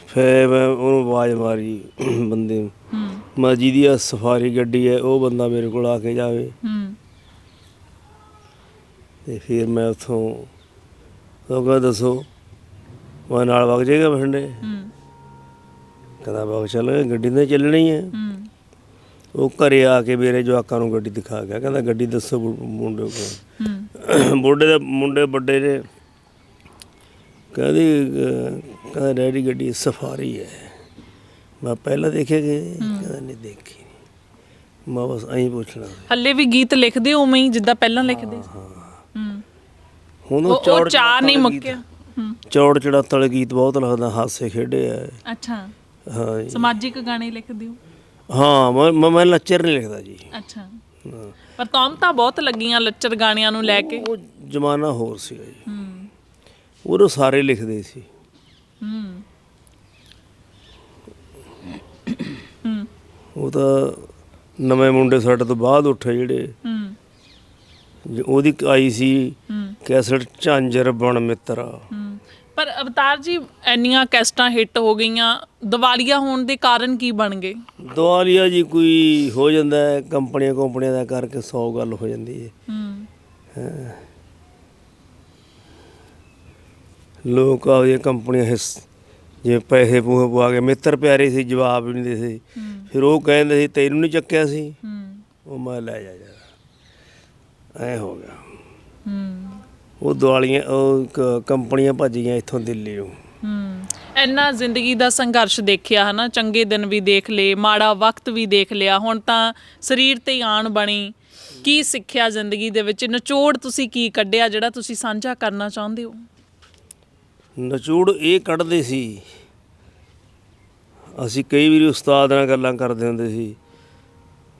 S1: ਫੇ ਮੈਂ ਉਹਨੂੰ ਆਵਾਜ਼ ਮਾਰੀ ਬੰਦੇ ਨੂੰ।
S2: ਹੂੰ।
S1: ਮੈਂ ਜਿਹਦੀ ਆ ਸਫਾਰੀ ਗੱਡੀ ਹੈ ਉਹ ਬੰਦਾ ਮੇਰੇ ਕੋਲ ਆ ਕੇ ਜਾਵੇ।
S2: ਹੂੰ।
S1: ਤੇ ਫਿਰ ਮੈਂ ਉੱਥੋਂ ਕਹਿੰਦਾ ਦੱਸੋ ਮੈਂ ਨਾਲ ਵਗ ਜਾਏਗਾ ਬਠਿੰਡੇ।
S2: ਹੂੰ।
S1: ਕਹਿੰਦਾ ਵਗ ਚੱਲ ਗੱਡੀ ਤਾਂ ਚੱਲਣੀ ਹੈ।
S2: ਹੂੰ।
S1: ਉਹ ਘਰੇ ਆ ਕੇ ਮੇਰੇ ਜਵਾਕਾਂ ਨੂੰ ਗੱਡੀ ਦਿਖਾ ਗਿਆ ਕਹਿੰਦਾ ਗੱਡੀ ਦੱਸੋ ਮੁੰਡੇ ਕੋਲ। ਬੁੱਢੇ ਦੇ ਮੁੰਡੇ ਵੱਡੇ ਨੇ ਕਹਿੰਦੀ ਕਹਿੰਦਾ ਡੈਡੀ ਗੱਡੀ ਸਫਾਰੀ ਹੈ। ਮੈਂ ਪਹਿਲਾਂ ਦੇਖਿਆ ਕਿ ਕਹਿੰਦਾ ਨਹੀਂ ਦੇਖੀ। ਮੈਂ ਬਸ ਐਂ ਪੁੱਛਣਾ।
S2: ਹੱਲੇ ਵੀ ਗੀਤ ਲਿਖਦੇ ਹੋ ਉਵੇਂ ਹੀ ਜਿੱਦਾਂ ਪਹਿਲਾਂ ਲਿਖਦੇ ਸੀ। ਹੂੰ।
S1: ਹੁਣ
S2: ਉਹ
S1: ਉਹ
S2: ਉਹ
S1: ਚੌੜ
S2: ਚਾਹ ਨਹੀਂ ਮੁੱਕਿਆ ਹੂੰ।
S1: ਚੌੜ ਚੜਾਤਲ ਵਾਲੇ ਗੀਤ ਬਹੁਤ ਲੱਗਦਾ ਹਾਸੇ ਖੇਡੇ ਆ।
S2: ਅੱਛਾ।
S1: ਹਾਂ। ਜੀ।
S2: ਸਮਾਜਿਕ ਗਾਣੇ ਲਿਖਦੇ ਹੋ?
S1: ਹਾਂ ਮੈਂ ਮੈਂ- ਮੈਂ ਲੱਚਰ ਨਹੀਂ ਲਿਖਦਾ ਜੀ।
S2: ਅੱਛਾ।
S1: ਹਾਂ।
S2: ਪਰ ਤੁਮ ਤਾਂ ਬਹੁਤ ਲੱਗੀਆਂ ਲੱਚਰ ਗਾਣਿਆਂ ਨੂੰ ਲੈ ਕੇ।
S1: ਉਹ ਜ਼ਮਾਨਾ ਹੋਰ ਸੀਗਾ ਜੀ।
S2: ਹੂੰ।
S1: ਉਦੋਂ ਸਾਰੇ ਲਿਖਦੇ ਸੀ।
S2: ਹੂੰ ਹੂੰ।
S1: ਉਹ ਤਾਂ ਨਵੇਂ ਮੁੰਡੇ ਸਾਡੇ ਤੋਂ ਬਾਅਦ ਉੱਠੇ ਜਿਹੜੇ।
S2: ਹੂੰ।
S1: ਉਹਦੀ ਆਈ ਸੀ ਕੈਸਟ ਝਾਂਜਰ ਬਣ ਮਿੱਤਰਾ।
S2: ਪਰ ਅਵਤਾਰ ਜੀ ਇੰਨੀਆਂ ਕੈਸਟਾਂ ਹਿੱਟ ਹੋ ਗਈਆਂ ਦਿਵਾਲੀਆ ਹੋਣ ਦੇ ਕਾਰਨ ਕੀ ਬਣ ਗਏ?
S1: ਦਵਾਲੀਆ ਜੀ ਕੋਈ ਹੋ ਜਾਂਦਾ ਹੈ ਕੰਪਨੀਆਂ ਕੰਪਨੀਆਂ ਦਾ ਕਰਕੇ 100 ਗੱਲ ਹੋ ਜਾਂਦੀ ਹੈ।
S2: ਹੂੰ।
S1: ਲੋਕ ਆਪਦੀਆਂ ਕੰਪਨੀਆਂ ਹਿੱਸ ਜਿਵੇਂ ਪੈਸੇ ਪੂਹੇ ਪਵਾ ਕੇ ਮਿੱਤਰ ਪਿਆਰੇ ਸੀ ਜਵਾਬ ਵੀ ਨਹੀਂ ਦੇ ਸੀ। ਫਿਰ ਉਹ ਕਹਿੰਦੇ ਸੀ ਤੈਨੂੰ ਨਹੀਂ ਚੱਕਿਆ ਸੀ। ਉਹ ਮੈਂ ਲੈ ਜਾ ਜਾ ਐ ਹੋ ਗਿਆ।
S2: ਹੂੰ
S1: ਉਹ ਦਿਵਾਲੀਆਂ ਉਹ ਕ- ਕੰਪਨੀਆਂ ਭੱਜ ਗਈਆਂ ਇੱਥੋਂ ਦਿੱਲੀ ਨੂੰ।
S2: ਹੂੰ। ਇੰਨਾ ਜ਼ਿੰਦਗੀ ਦਾ ਸੰਘਰਸ਼ ਦੇਖਿਆ ਹਨਾ? ਚੰਗੇ ਦਿਨ ਵੀ ਦੇਖ ਲਏ ਮਾੜਾ ਵਕਤ ਵੀ ਦੇਖ ਲਿਆ। ਹੁਣ ਤਾਂ ਸਰੀਰ ਤੇ ਹੀ ਆਣ ਬਣੀ। ਕੀ ਸਿੱਖਿਆ ਜ਼ਿੰਦਗੀ ਦੇ ਵਿੱਚ? ਨਿਚੋੜ ਤੁਸੀਂ ਕੀ ਕੱਢਿਆ ਜਿਹੜਾ ਤੁਸੀਂ ਸਾਂਝਾ ਕਰਨਾ ਚਾਹੁੰਦੇ ਹੋ?
S1: ਨਚੂੜ ਇਹ ਕੱਢਦੇ ਸੀ। ਅਸੀਂ ਕਈ ਵਾਰੀ ਉਸਤਾਦ ਨਾਲ ਗੱਲਾਂ ਕਰਦੇ ਹੁੰਦੇ ਸੀ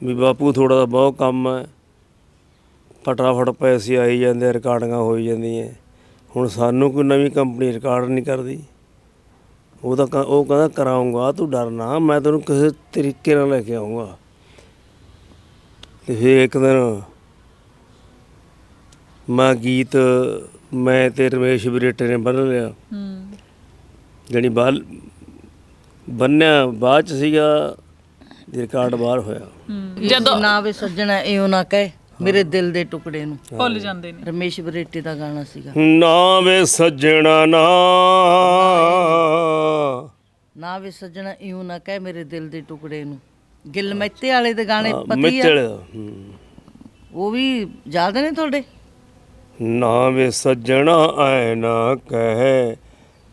S1: ਵੀ ਬਾਪੂ ਥੋੜਾ ਦਾ ਬਹੁਤ ਕੰਮ ਹੈ। ਫਟਾਫਟ ਪੈਸੇ ਆਈ ਜਾਂਦੇ ਰਿਕਾਰਡਿੰਗਾਂ ਹੋਈ ਜਾਂਦੀਆਂ। ਹੁਣ ਸਾਨੂੰ ਕੋਈ ਨਵੀਂ ਕੰਪਨੀ ਰਿਕਾਰਡ ਨਹੀਂ ਕਰਦੀ। ਉਹ ਤਾਂ ਉਹ ਕਹਿੰਦਾ ਕਰਾਉਂਗਾ ਤੂੰ ਡਰਨਾ ਮੈਂ ਤੈਨੂੰ ਕਿਸੇ ਤਰੀਕੇ ਨਾਲ ਲੈ ਕੇ ਆਉਂਗਾ। ਤੇ ਫਿਰ ਇੱਕ ਦਿਨ ਮੈਂ ਗੀਤ ਮੈਂ ਤੇ ਰਮੇਸ਼ ਬਰੇਟੇ ਨੇ ਬੰਨ ਲਿਆ।
S2: ਹੂੰ।
S1: ਜਾਣੀ ਬਾਲ ਬੰਨਿਆ ਬਾਅਦ ਚ ਸੀਗਾ ਰਿਕਾਰਡ ਬਾਹਰ ਹੋਇਆ।
S3: ਜਦੋਂ ਨਾ ਵੇ ਸੱਜਣਾ ਇਉਂ ਨਾ ਕਹੇ। ਮੇਰੇ ਦਿਲ ਦੇ ਟੁਕੜੇ ਨੂੰ।
S2: ਭੁੱਲ ਜਾਂਦੇ ਨੇ।
S3: ਰਮੇਸ਼ ਬਰੇਟੇ ਦਾ ਗਾਣਾ ਸੀਗਾ।
S1: ਨਾ ਵੇ ਸੱਜਣਾ ਨਾ।
S3: ਨਾ ਵੇ ਸੱਜਣਾ ਇਉਂ ਨਾ ਕਹੇ ਮੇਰੇ ਦਿਲ ਦੇ ਟੁਕੜੇ ਨੂੰ। ਗਿੱਲ ਮਹਿਤੇ ਵਾਲੇ ਦੇ ਗਾਣੇ ਪਤੀ ਆ।
S1: ਮਿੱਤਲ ਹੂੰ।
S3: ਉਹ ਵੀ ਯਾਦ ਨੇ ਤੁਹਾਡੇ?
S1: ਨਾ ਵੇ ਸੱਜਣਾ ਐ ਨਾ ਕਹਿ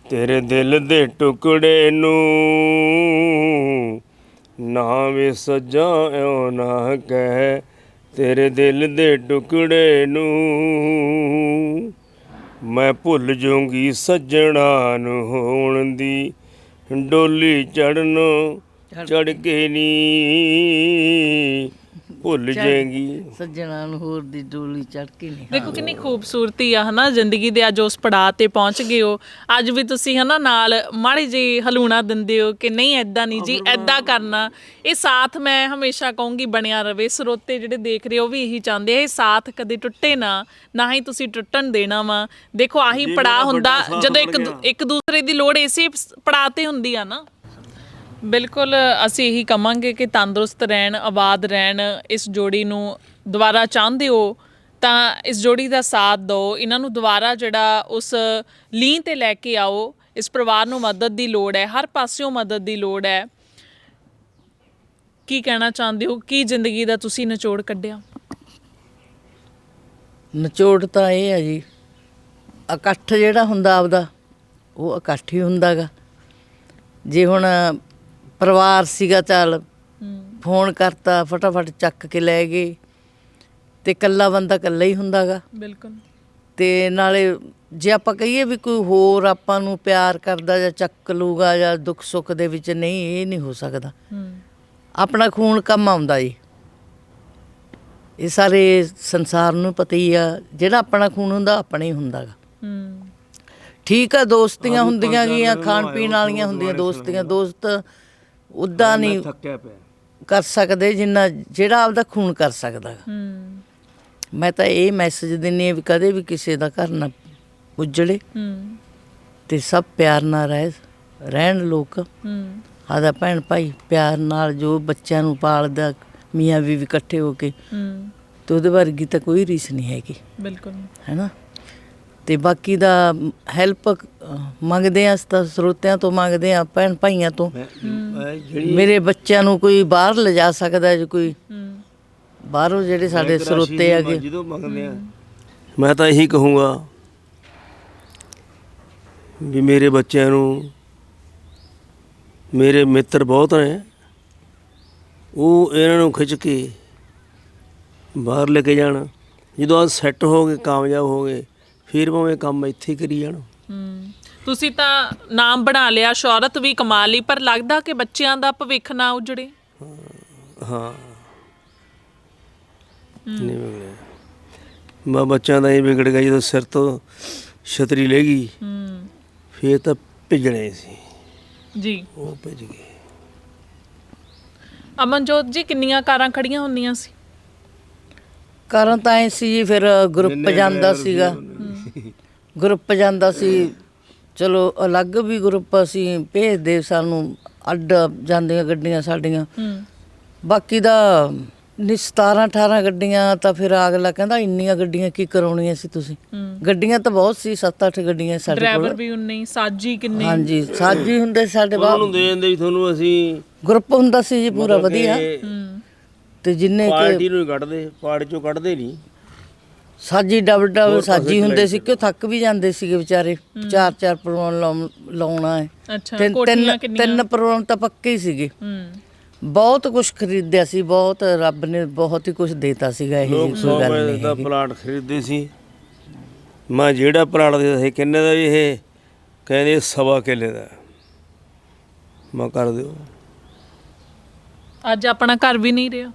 S1: ਤੇਰੇ ਦਿਲ ਦੇ ਟੁਕੜੇ ਨੂੰ। ਨਾ ਵੇ ਸੱਜਾ ਐ ਨਾ ਕਹਿ ਤੇਰੇ ਦਿਲ ਦੇ ਟੁਕੜੇ ਨੂੰ ਮੈਂ ਭੁੱਲ ਜਾਊਂਗੀ ਸੱਜਣਾ ਨੂੰ ਹੋਣ ਦੀ। ਡੋਲੀ ਚੜਨੋਂ ਚੜ ਕੇ ਨੀ। ਭੁੱਲ ਜਾਏਗੀ।
S3: ਸੱਜਣਾ ਨੂੰ ਹੋਰ ਦੀ ਡੋਲੀ ਚੜ ਕੇ ਨਹੀਂ
S2: ਦੇਖੋ ਕਿੰਨੀ ਖੂਬਸੂਰਤੀ ਆ ਹਨਾ? ਜ਼ਿੰਦਗੀ ਦੇ ਅੱਜ ਉਸ ਪੜਾਅ ਤੇ ਪਹੁੰਚ ਗਏ ਹੋ। ਅੱਜ ਵੀ ਤੁਸੀਂ ਹਨਾ ਨਾਲ ਮਾੜੀ ਜੀ ਹਲੂਣਾ ਦਿੰਦੇ ਹੋ ਕਿ ਨਹੀਂ ਐਦਾਂ ਨਹੀਂ ਜੀ ਐਦਾਂ ਕਰਨਾ। ਇਹ ਸਾਥ ਮੈਂ ਹਮੇਸ਼ਾ ਕਹੂੰਗੀ ਬਣਿਆ ਰਵੇ। ਸਰੋਤੇ ਜਿਹੜੇ ਦੇਖ ਰਹੇ ਹੋ ਉਹ ਵੀ ਇਹੀ ਚਾਹੁੰਦੇ ਆ ਇਹ ਸਾਥ ਕਦੇ ਟੁੱਟੇ ਨਾ ਨਾ ਹੀ ਤੁਸੀਂ ਟੁੱਟਣ ਦੇਣਾ ਵਾ। ਦੇਖੋ ਆਹੀ ਪੜਾਅ ਹੁੰਦਾ ਜਦੋਂ ਇੱਕ। ਇੱਕ ਦੂਸਰੇ ਦੀ ਲੋੜ ਇਸੇ ਪੜਾਅ ਤੇ ਹੁੰਦੀ ਆ ਨਾ। ਬਿਲਕੁਲ, ਅਸੀਂ ਇਹੀ ਕਵਾਂਗੇ ਕਿ ਤੰਦਰੁਸਤ ਰਹਿਣ, ਆਬਾਦ ਰਹਿਣ, ਇਸ ਜੋੜੀ ਨੂੰ ਦੁਬਾਰਾ ਚਾਹੁੰਦੇ ਹੋ, ਤਾਂ ਇਸ ਜੋੜੀ ਦਾ ਸਾਥ ਦਿਓ। ਇਹਨਾਂ ਨੂੰ ਦੁਬਾਰਾ ਜਿਹੜਾ ਉਸ ਲੀਂ ਤੇ ਲੈ ਕੇ ਆਓ, ਇਸ ਪਰਿਵਾਰ ਨੂੰ ਮਦਦ ਦੀ ਲੋੜ ਹੈ, ਹਰ ਪਾਸਿਓਂ ਮਦਦ ਦੀ ਲੋੜ ਹੈ। ਕੀ ਕਹਿਣਾ ਚਾਹੁੰਦੇ ਹੋ? ਕੀ ਜ਼ਿੰਦਗੀ ਦਾ ਤੁਸੀਂ ਨਿਚੋੜ ਕੱਢਿਆ?
S3: ਨਿਚੋੜ ਤਾਂ ਇਹ ਹੈ ਜੀ, ਇਕੱਠ ਜਿਹੜਾ ਹੁੰਦਾ ਆਪਦਾ, ਉਹ ਇਕੱਠ ਹੀ ਹੁੰਦਾਗਾ। ਜੇ ਹੁਣ ਪਰਿਵਾਰ ਸੀਗਾ ਚੱਲ। ਫੋਨ ਕਰਤਾ ਫਟਾਫਟ ਚੱਕ ਕੇ ਲੈ ਗਏ। ਤੇ ਕੱਲਾ ਬੰਦਾ ਕੱਲਾ ਹੀ ਹੁੰਦਾਗਾ।
S2: ਬਿਲਕੁਲ।
S3: ਤੇ ਨਾਲੇ ਜੇ ਆਪਾਂ ਕਹੀਏ ਵੀ ਕੋਈ ਹੋਰ ਆਪਾਂ ਨੂੰ ਪਿਆਰ ਕਰਦਾ ਜਾਂ ਚੱਕ ਲੂਗਾ ਜਾਂ ਦੁੱਖ ਸੁੱਖ ਦੇ ਵਿੱਚ ਨਹੀਂ ਇਹ ਨਹੀਂ ਹੋ ਸਕਦਾ। ਆਪਣਾ ਖੂਨ ਕੰਮ ਆਉਂਦਾ ਜੀ ਇਹ ਸਾਰੇ ਸੰਸਾਰ ਨੂੰ ਪਤਾ ਹੀ ਆ ਜਿਹੜਾ ਆਪਣਾ ਖੂਨ ਹੁੰਦਾ ਆਪਣਾ ਹੀ ਹੁੰਦਾਗਾ। ਠੀਕ ਆ ਦੋਸਤੀਆਂ ਹੁੰਦੀਆਂ ਗੀਆਂ ਖਾਣ ਪੀਣ ਵਾਲੀਆਂ ਹੁੰਦੀਆਂ ਦੋਸਤੀਆਂ ਦੋਸਤ ਉਦਾਂ ਨਹੀਂ
S1: ਥੱਕਿਆ ਪਿਆ।
S3: ਕਰ ਸਕਦੇ ਜਿੰਨਾ ਜਿਹੜਾ ਆਪਦਾ ਖੂਨ ਕਰ ਸਕਦਾ।
S2: ਹੂੰ।
S3: ਮੈਂ ਤਾਂ ਇਹ ਮੈਸੇਜ ਦਿੰਨੀ ਆ ਵੀ ਕਦੇ ਵੀ ਕਿਸੇ ਦਾ ਘਰ ਨਾ ਉਜੜੇ।
S2: ਹੂੰ।
S3: ਤੇ ਸਭ ਪਿਆਰ ਨਾਲ ਰਹਿ ਰਹਿਣ ਲੋਕ।
S2: ਹੂੰ।
S3: ਆਦਾ ਭੈਣ ਭਾਈ ਪਿਆਰ ਨਾਲ ਜੋ ਬੱਚਿਆਂ ਨੂੰ ਪਾਲਦਾ ਮੀਆਂ ਬੀਵੀ ਇਕੱਠੇ ਹੋ ਕੇ।
S2: ਹੂੰ।
S3: ਤੇ ਉਹਦੇ ਵਰਗੀ ਤਾਂ ਕੋਈ ਰੀਸ ਨਹੀਂ ਹੈਗੀ।
S2: ਬਿਲਕੁਲ।
S3: ਹੈਨਾ? ਤੇ ਬਾਕੀ ਦਾ ਹੈਲਪ ਮੰਗਦੇ ਆ ਤਾਂ ਸਰੋਤਿਆਂ ਤੋਂ ਮੰਗਦੇ ਆ ਭੈਣ ਭਾਈਆਂ ਤੋਂ। ਮੇਰੇ ਬੱਚਿਆਂ ਨੂੰ ਕੋਈ ਬਾਹਰ ਲਿਜਾ ਸਕਦਾ ਜੇ ਕੋਈ ਬਾਹਰੋਂ ਜਿਹੜੇ ਸਾਡੇ ਸਰੋਤੇ ਹੈਗੇ।
S1: ਜਦੋਂ ਮੰਗਦੇ ਆ ਮੈਂ ਤਾਂ ਇਹੀ ਕਹੂੰਗਾ ਵੀ ਮੇਰੇ ਬੱਚਿਆਂ ਨੂੰ ਮੇਰੇ ਮਿੱਤਰ ਬਹੁਤ ਨੇ। ਉਹ ਇਹਨਾਂ ਨੂੰ ਖਿੱਚ ਕੇ ਬਾਹਰ ਲੈ ਕੇ ਜਾਣ। ਜਦੋਂ ਆ ਸੈੱਟ ਹੋ ਗਏ ਕਾਮਯਾਬ ਹੋ ਗਏ ਫਿਰ ਭਾਵੇਂ ਕੰਮ ਇੱਥੇ ਹੀ ਕਰੀ ਜਾਣ।
S2: ਹੂੰ ਤੁਸੀਂ ਤਾਂ ਨਾਮ ਬਣਾ ਲਿਆ ਸ਼ੌਹਰਤ ਵੀ ਕਮਾ ਲਈ ਪਰ ਲੱਗਦਾ ਕਿ ਬੱਚਿਆਂ ਦਾ ਭਵਿੱਖ ਨਾ ਉਜੜੇ।
S1: ਹਾਂ ਨਹੀਂ ਵਿਗੜਿਆ। ਬਾ ਬੱਚਿਆਂ ਦਾ ਇਹ ਵਿਗੜ ਗਿਆ ਜਦੋਂ ਸਿਰ ਤੋਂ ਛਤਰੀ ਲੈ ਗਈ
S2: ਹੂੰ।
S1: ਫੇਰ ਤਾਂ ਭਿੱਜਣੇ ਸੀ।
S2: ਜੀ।
S1: ਉਹ ਭਿੱਜ ਗਏ।
S2: ਅਮਨਜੋਤ ਜੀ ਕਿੰਨੀਆਂ ਕਾਰਾਂ ਖੜੀਆਂ ਹੁੰਦੀਆਂ ਸੀ?
S3: ਕਾਰਨ ਤਾਂ ਐ ਸੀ ਜੀ ਫਿਰ ਗਰੁੱਪ ਜਾਂਦਾ ਸੀਗਾ। ਗਰੁੱਪ ਜਾਂਦਾ ਸੀ। ਚਲੋ ਅਲੱਗ ਵੀ ਗਰੁੱਪ ਅਸੀਂ ਭੇਜਦੇ ਸਾਨੂੰ ਅੱਡ ਜਾਂਦੀਆਂ ਗੱਡੀਆਂ ਸਾਡੀਆਂ।
S2: ਹੂੰ।
S3: ਬਾਕੀ ਦਾ ਨੀ 17 18 ਗੱਡੀਆਂ ਤਾਂ ਫਿਰ ਅਗਲਾ ਕਹਿੰਦਾ ਇੰਨੀਆਂ ਗੱਡੀਆਂ ਕੀ ਕਰਾਉਣੀਆਂ ਸੀ ਤੁਸੀਂ? ਗੱਡੀਆਂ ਤਾਂ ਬਹੁਤ ਸੀ 7-8 ਗੱਡੀਆਂ ਸਾਡੇ
S2: ਡਰਾਈਵਰ
S3: ਕੋਲ
S2: ਵੀ ਉਨੇ ਹੀ ਸਾਜੀ ਕਿੰਨੇ?
S3: ਹਾਂਜੀ ਸਾਜੀ ਹੁੰਦੇ ਸਾਡੇ ਬਾਹਰ
S1: ਨੂੰ ਦੇ ਦਿੰਦੇ ਵੀ ਤੁਹਾਨੂੰ ਅਸੀਂ
S3: ਗਰੁੱਪ ਹੁੰਦਾ ਸੀ ਜੀ ਪੂਰਾ ਵਧੀਆ। ਤੇ ਜਿੰਨੇ ਕਿ
S1: ਪਾਰਟੀ ਨੂੰ ਹੀ ਕੱਢਦੇ ਪਾਰਟੀ ਚੋਂ ਕੱਢਦੇ ਨਹੀਂ।
S3: ਸਾਜੀ ਡਬਲ ਡਬਲ ਸਾਜੀ ਹੁੰਦੇ ਸੀ ਕਿ ਉਹ ਥੱਕ ਵੀ ਜਾਂਦੇ ਸੀਗੇ ਵਿਚਾਰੇ। ਚਾਰ ਚਾਰ ਪ੍ਰੋਗਰਾਮ ਲਾਉਣ- ਲਾਉਣਾ ਹੈ।
S2: ਅੱਛਾ
S3: ਤਿੰਨ ਤਿੰਨ
S2: ਕਿੰਨੀਆਂ?
S3: ਤਿੰਨ ਪ੍ਰੋਗਰਾਮ ਤਾਂ ਪੱਕੇ ਹੀ ਸੀਗੇ।
S2: ਹੂੰ।
S3: ਬਹੁਤ ਕੁਝ ਖਰੀਦਿਆ ਸੀ ਬਹੁਤ ਰੱਬ ਨੇ ਬਹੁਤ ਹੀ ਕੁਝ ਦੇਤਾ ਸੀਗਾ ਇਹ
S1: ਲੋਕ
S3: ਕੋਈ
S1: 100
S3: ਗੱਲ
S1: ਰੁਪਏ
S3: ਨਹੀਂ
S1: ਦਾ
S3: ਹੈਗੀ।
S1: ਪਲਾਟ ਖਰੀਦਦੇ ਸੀ। ਮੈਂ ਜਿਹੜਾ ਪਲਾਟ ਦੇ ਸੀ ਕਿੰਨੇ ਦਾ ਵੀ ਇਹ? ਕਹਿੰਦੇ ਸਵਾ ਕਿੱਲੇ ਦਾ। ਮੈਂ ਕਰ ਦਿਓ।
S2: ਅੱਜ ਆਪਣਾ ਘਰ ਵੀ ਨਹੀਂ ਰਿਹਾ।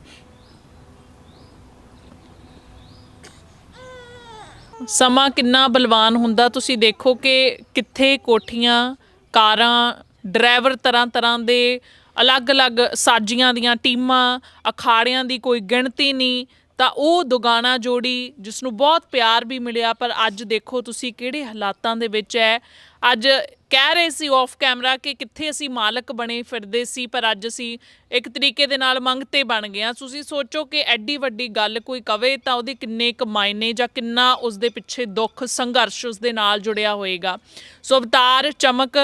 S2: ਸਮਾਂ ਕਿੰਨਾ ਬਲਵਾਨ ਹੁੰਦਾ, ਤੁਸੀਂ ਦੇਖੋ ਕਿ ਕਿੱਥੇ ਕੋਠੀਆਂ, ਕਾਰਾਂ, ਡਰਾਈਵਰ ਤਰ੍ਹਾਂ ਤਰ੍ਹਾਂ ਦੇ ਅਲੱਗ-ਅਲੱਗ ਸਾਜੀਆਂ ਦੀਆਂ ਟੀਮਾਂ, ਅਖਾੜਿਆਂ ਦੀ ਕੋਈ ਗਿਣਤੀ ਨਹੀਂ, ਤਾਂ ਉਹ ਦੁਗਾਣਾ ਜੋੜੀ ਜਿਸ ਨੂੰ ਬਹੁਤ ਪਿਆਰ ਵੀ ਮਿਲਿਆ, ਪਰ ਅੱਜ ਦੇਖੋ ਤੁਸੀਂ ਕਿਹੜੇ ਹਾਲਾਤਾਂ ਦੇ ਵਿੱਚ ਹੈ। ਅੱਜ ਕਹਿ ਰਹੇ ਸੀ ਆਫ ਕੈਮਰਾ ਕਿ ਕਿੱਥੇ ਅਸੀਂ ਮਾਲਕ ਬਣੇ ਫਿਰਦੇ ਸੀ, ਪਰ ਅੱਜ ਅਸੀਂ ਇੱਕ ਤਰੀਕੇ ਦੇ ਨਾਲ ਮੰਗਤੇ ਬਣ ਗਏ ਹਾਂ। ਤੁਸੀਂ ਸੋਚੋ ਕਿ ਐਡੀ ਵੱਡੀ ਗੱਲ ਕੋਈ ਕਵੇ ਤਾਂ ਉਹਦੇ ਕਿੰਨੇ ਕੁ ਮਾਇਨੇ ਜਾਂ ਕਿੰਨਾ ਉਸ ਦੇ ਪਿੱਛੇ ਦੁੱਖ, ਸੰਘਰਸ਼ ਉਸ ਦੇ ਨਾਲ ਜੁੜਿਆ ਹੋਏਗਾ। ਸੋ ਅਵਤਾਰ ਚਮਕ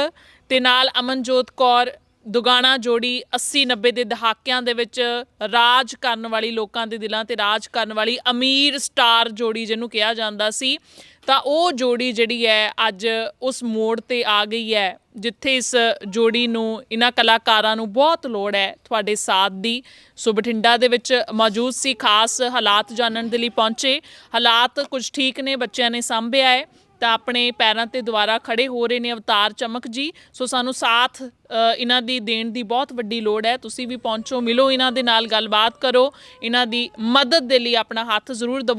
S2: ਤੇ ਨਾਲ ਅਮਨਜੋਤ ਕੌਰ ਦੁਗਾਣਾ ਜੋੜੀ 80 90 ਦੇ ਦਹਾਕਿਆਂ ਦੇ ਵਿੱਚ ਰਾਜ ਕਰਨ ਵਾਲੀ ਲੋਕਾਂ ਦੇ ਦਿਲਾਂ ਤੇ ਰਾਜ ਕਰਨ ਵਾਲੀ ਅਮੀਰ ਸਟਾਰ ਜੋੜੀ ਜਿਹਨੂੰ ਕਿਹਾ ਜਾਂਦਾ ਸੀ, ਤਾਂ ਉਹ ਜੋੜੀ ਜਿਹੜੀ ਹੈ ਅੱਜ ਉਸ ਮੋੜ ਤੇ ਆ ਗਈ ਹੈ, ਜਿੱਥੇ ਇਸ ਜੋੜੀ ਨੂੰ ਇਹਨਾਂ ਕਲਾਕਾਰਾਂ ਨੂੰ ਬਹੁਤ ਲੋੜ ਹੈ ਤੁਹਾਡੇ ਸਾਥ ਦੀ। ਸੋ ਬਠਿੰਡਾ ਦੇ ਵਿੱਚ ਮੌਜੂਦ ਸੀ, ਖਾਸ ਹਾਲਾਤ ਜਾਣਨ ਦੇ ਲਈ ਪਹੁੰਚੇ। ਹਾਲਾਤ ਕੁਝ ਠੀਕ ਨੇ, ਬੱਚਿਆਂ ਨੇ ਸੰਭਿਆ ਹੈ। ਤਾਂ ਆਪਣੇ ਪੈਰਾਂ ਤੇ ਦੁਬਾਰਾ ਖੜੇ ਹੋ ਰਹੇ ਨੇ ਅਵਤਾਰ ਚਮਕ ਜੀ। ਸੋ ਸਾਨੂੰ ਸਾਥ ਇਹਨਾਂ ਦੀ ਦੇਣ ਦੀ ਬਹੁਤ ਵੱਡੀ ਲੋੜ ਹੈ। ਤੁਸੀਂ ਵੀ ਪਹੁੰਚੋ, ਮਿਲੋ, ਇਹਨਾਂ ਦੇ ਨਾਲ ਗੱਲਬਾਤ ਕਰੋ। ਇਹਨਾਂ ਦੀ ਮਦਦ ਦੇ ਲਈ ਆਪਣਾ ਹੱਥ ਜ਼ਰੂਰ ਦਬੋ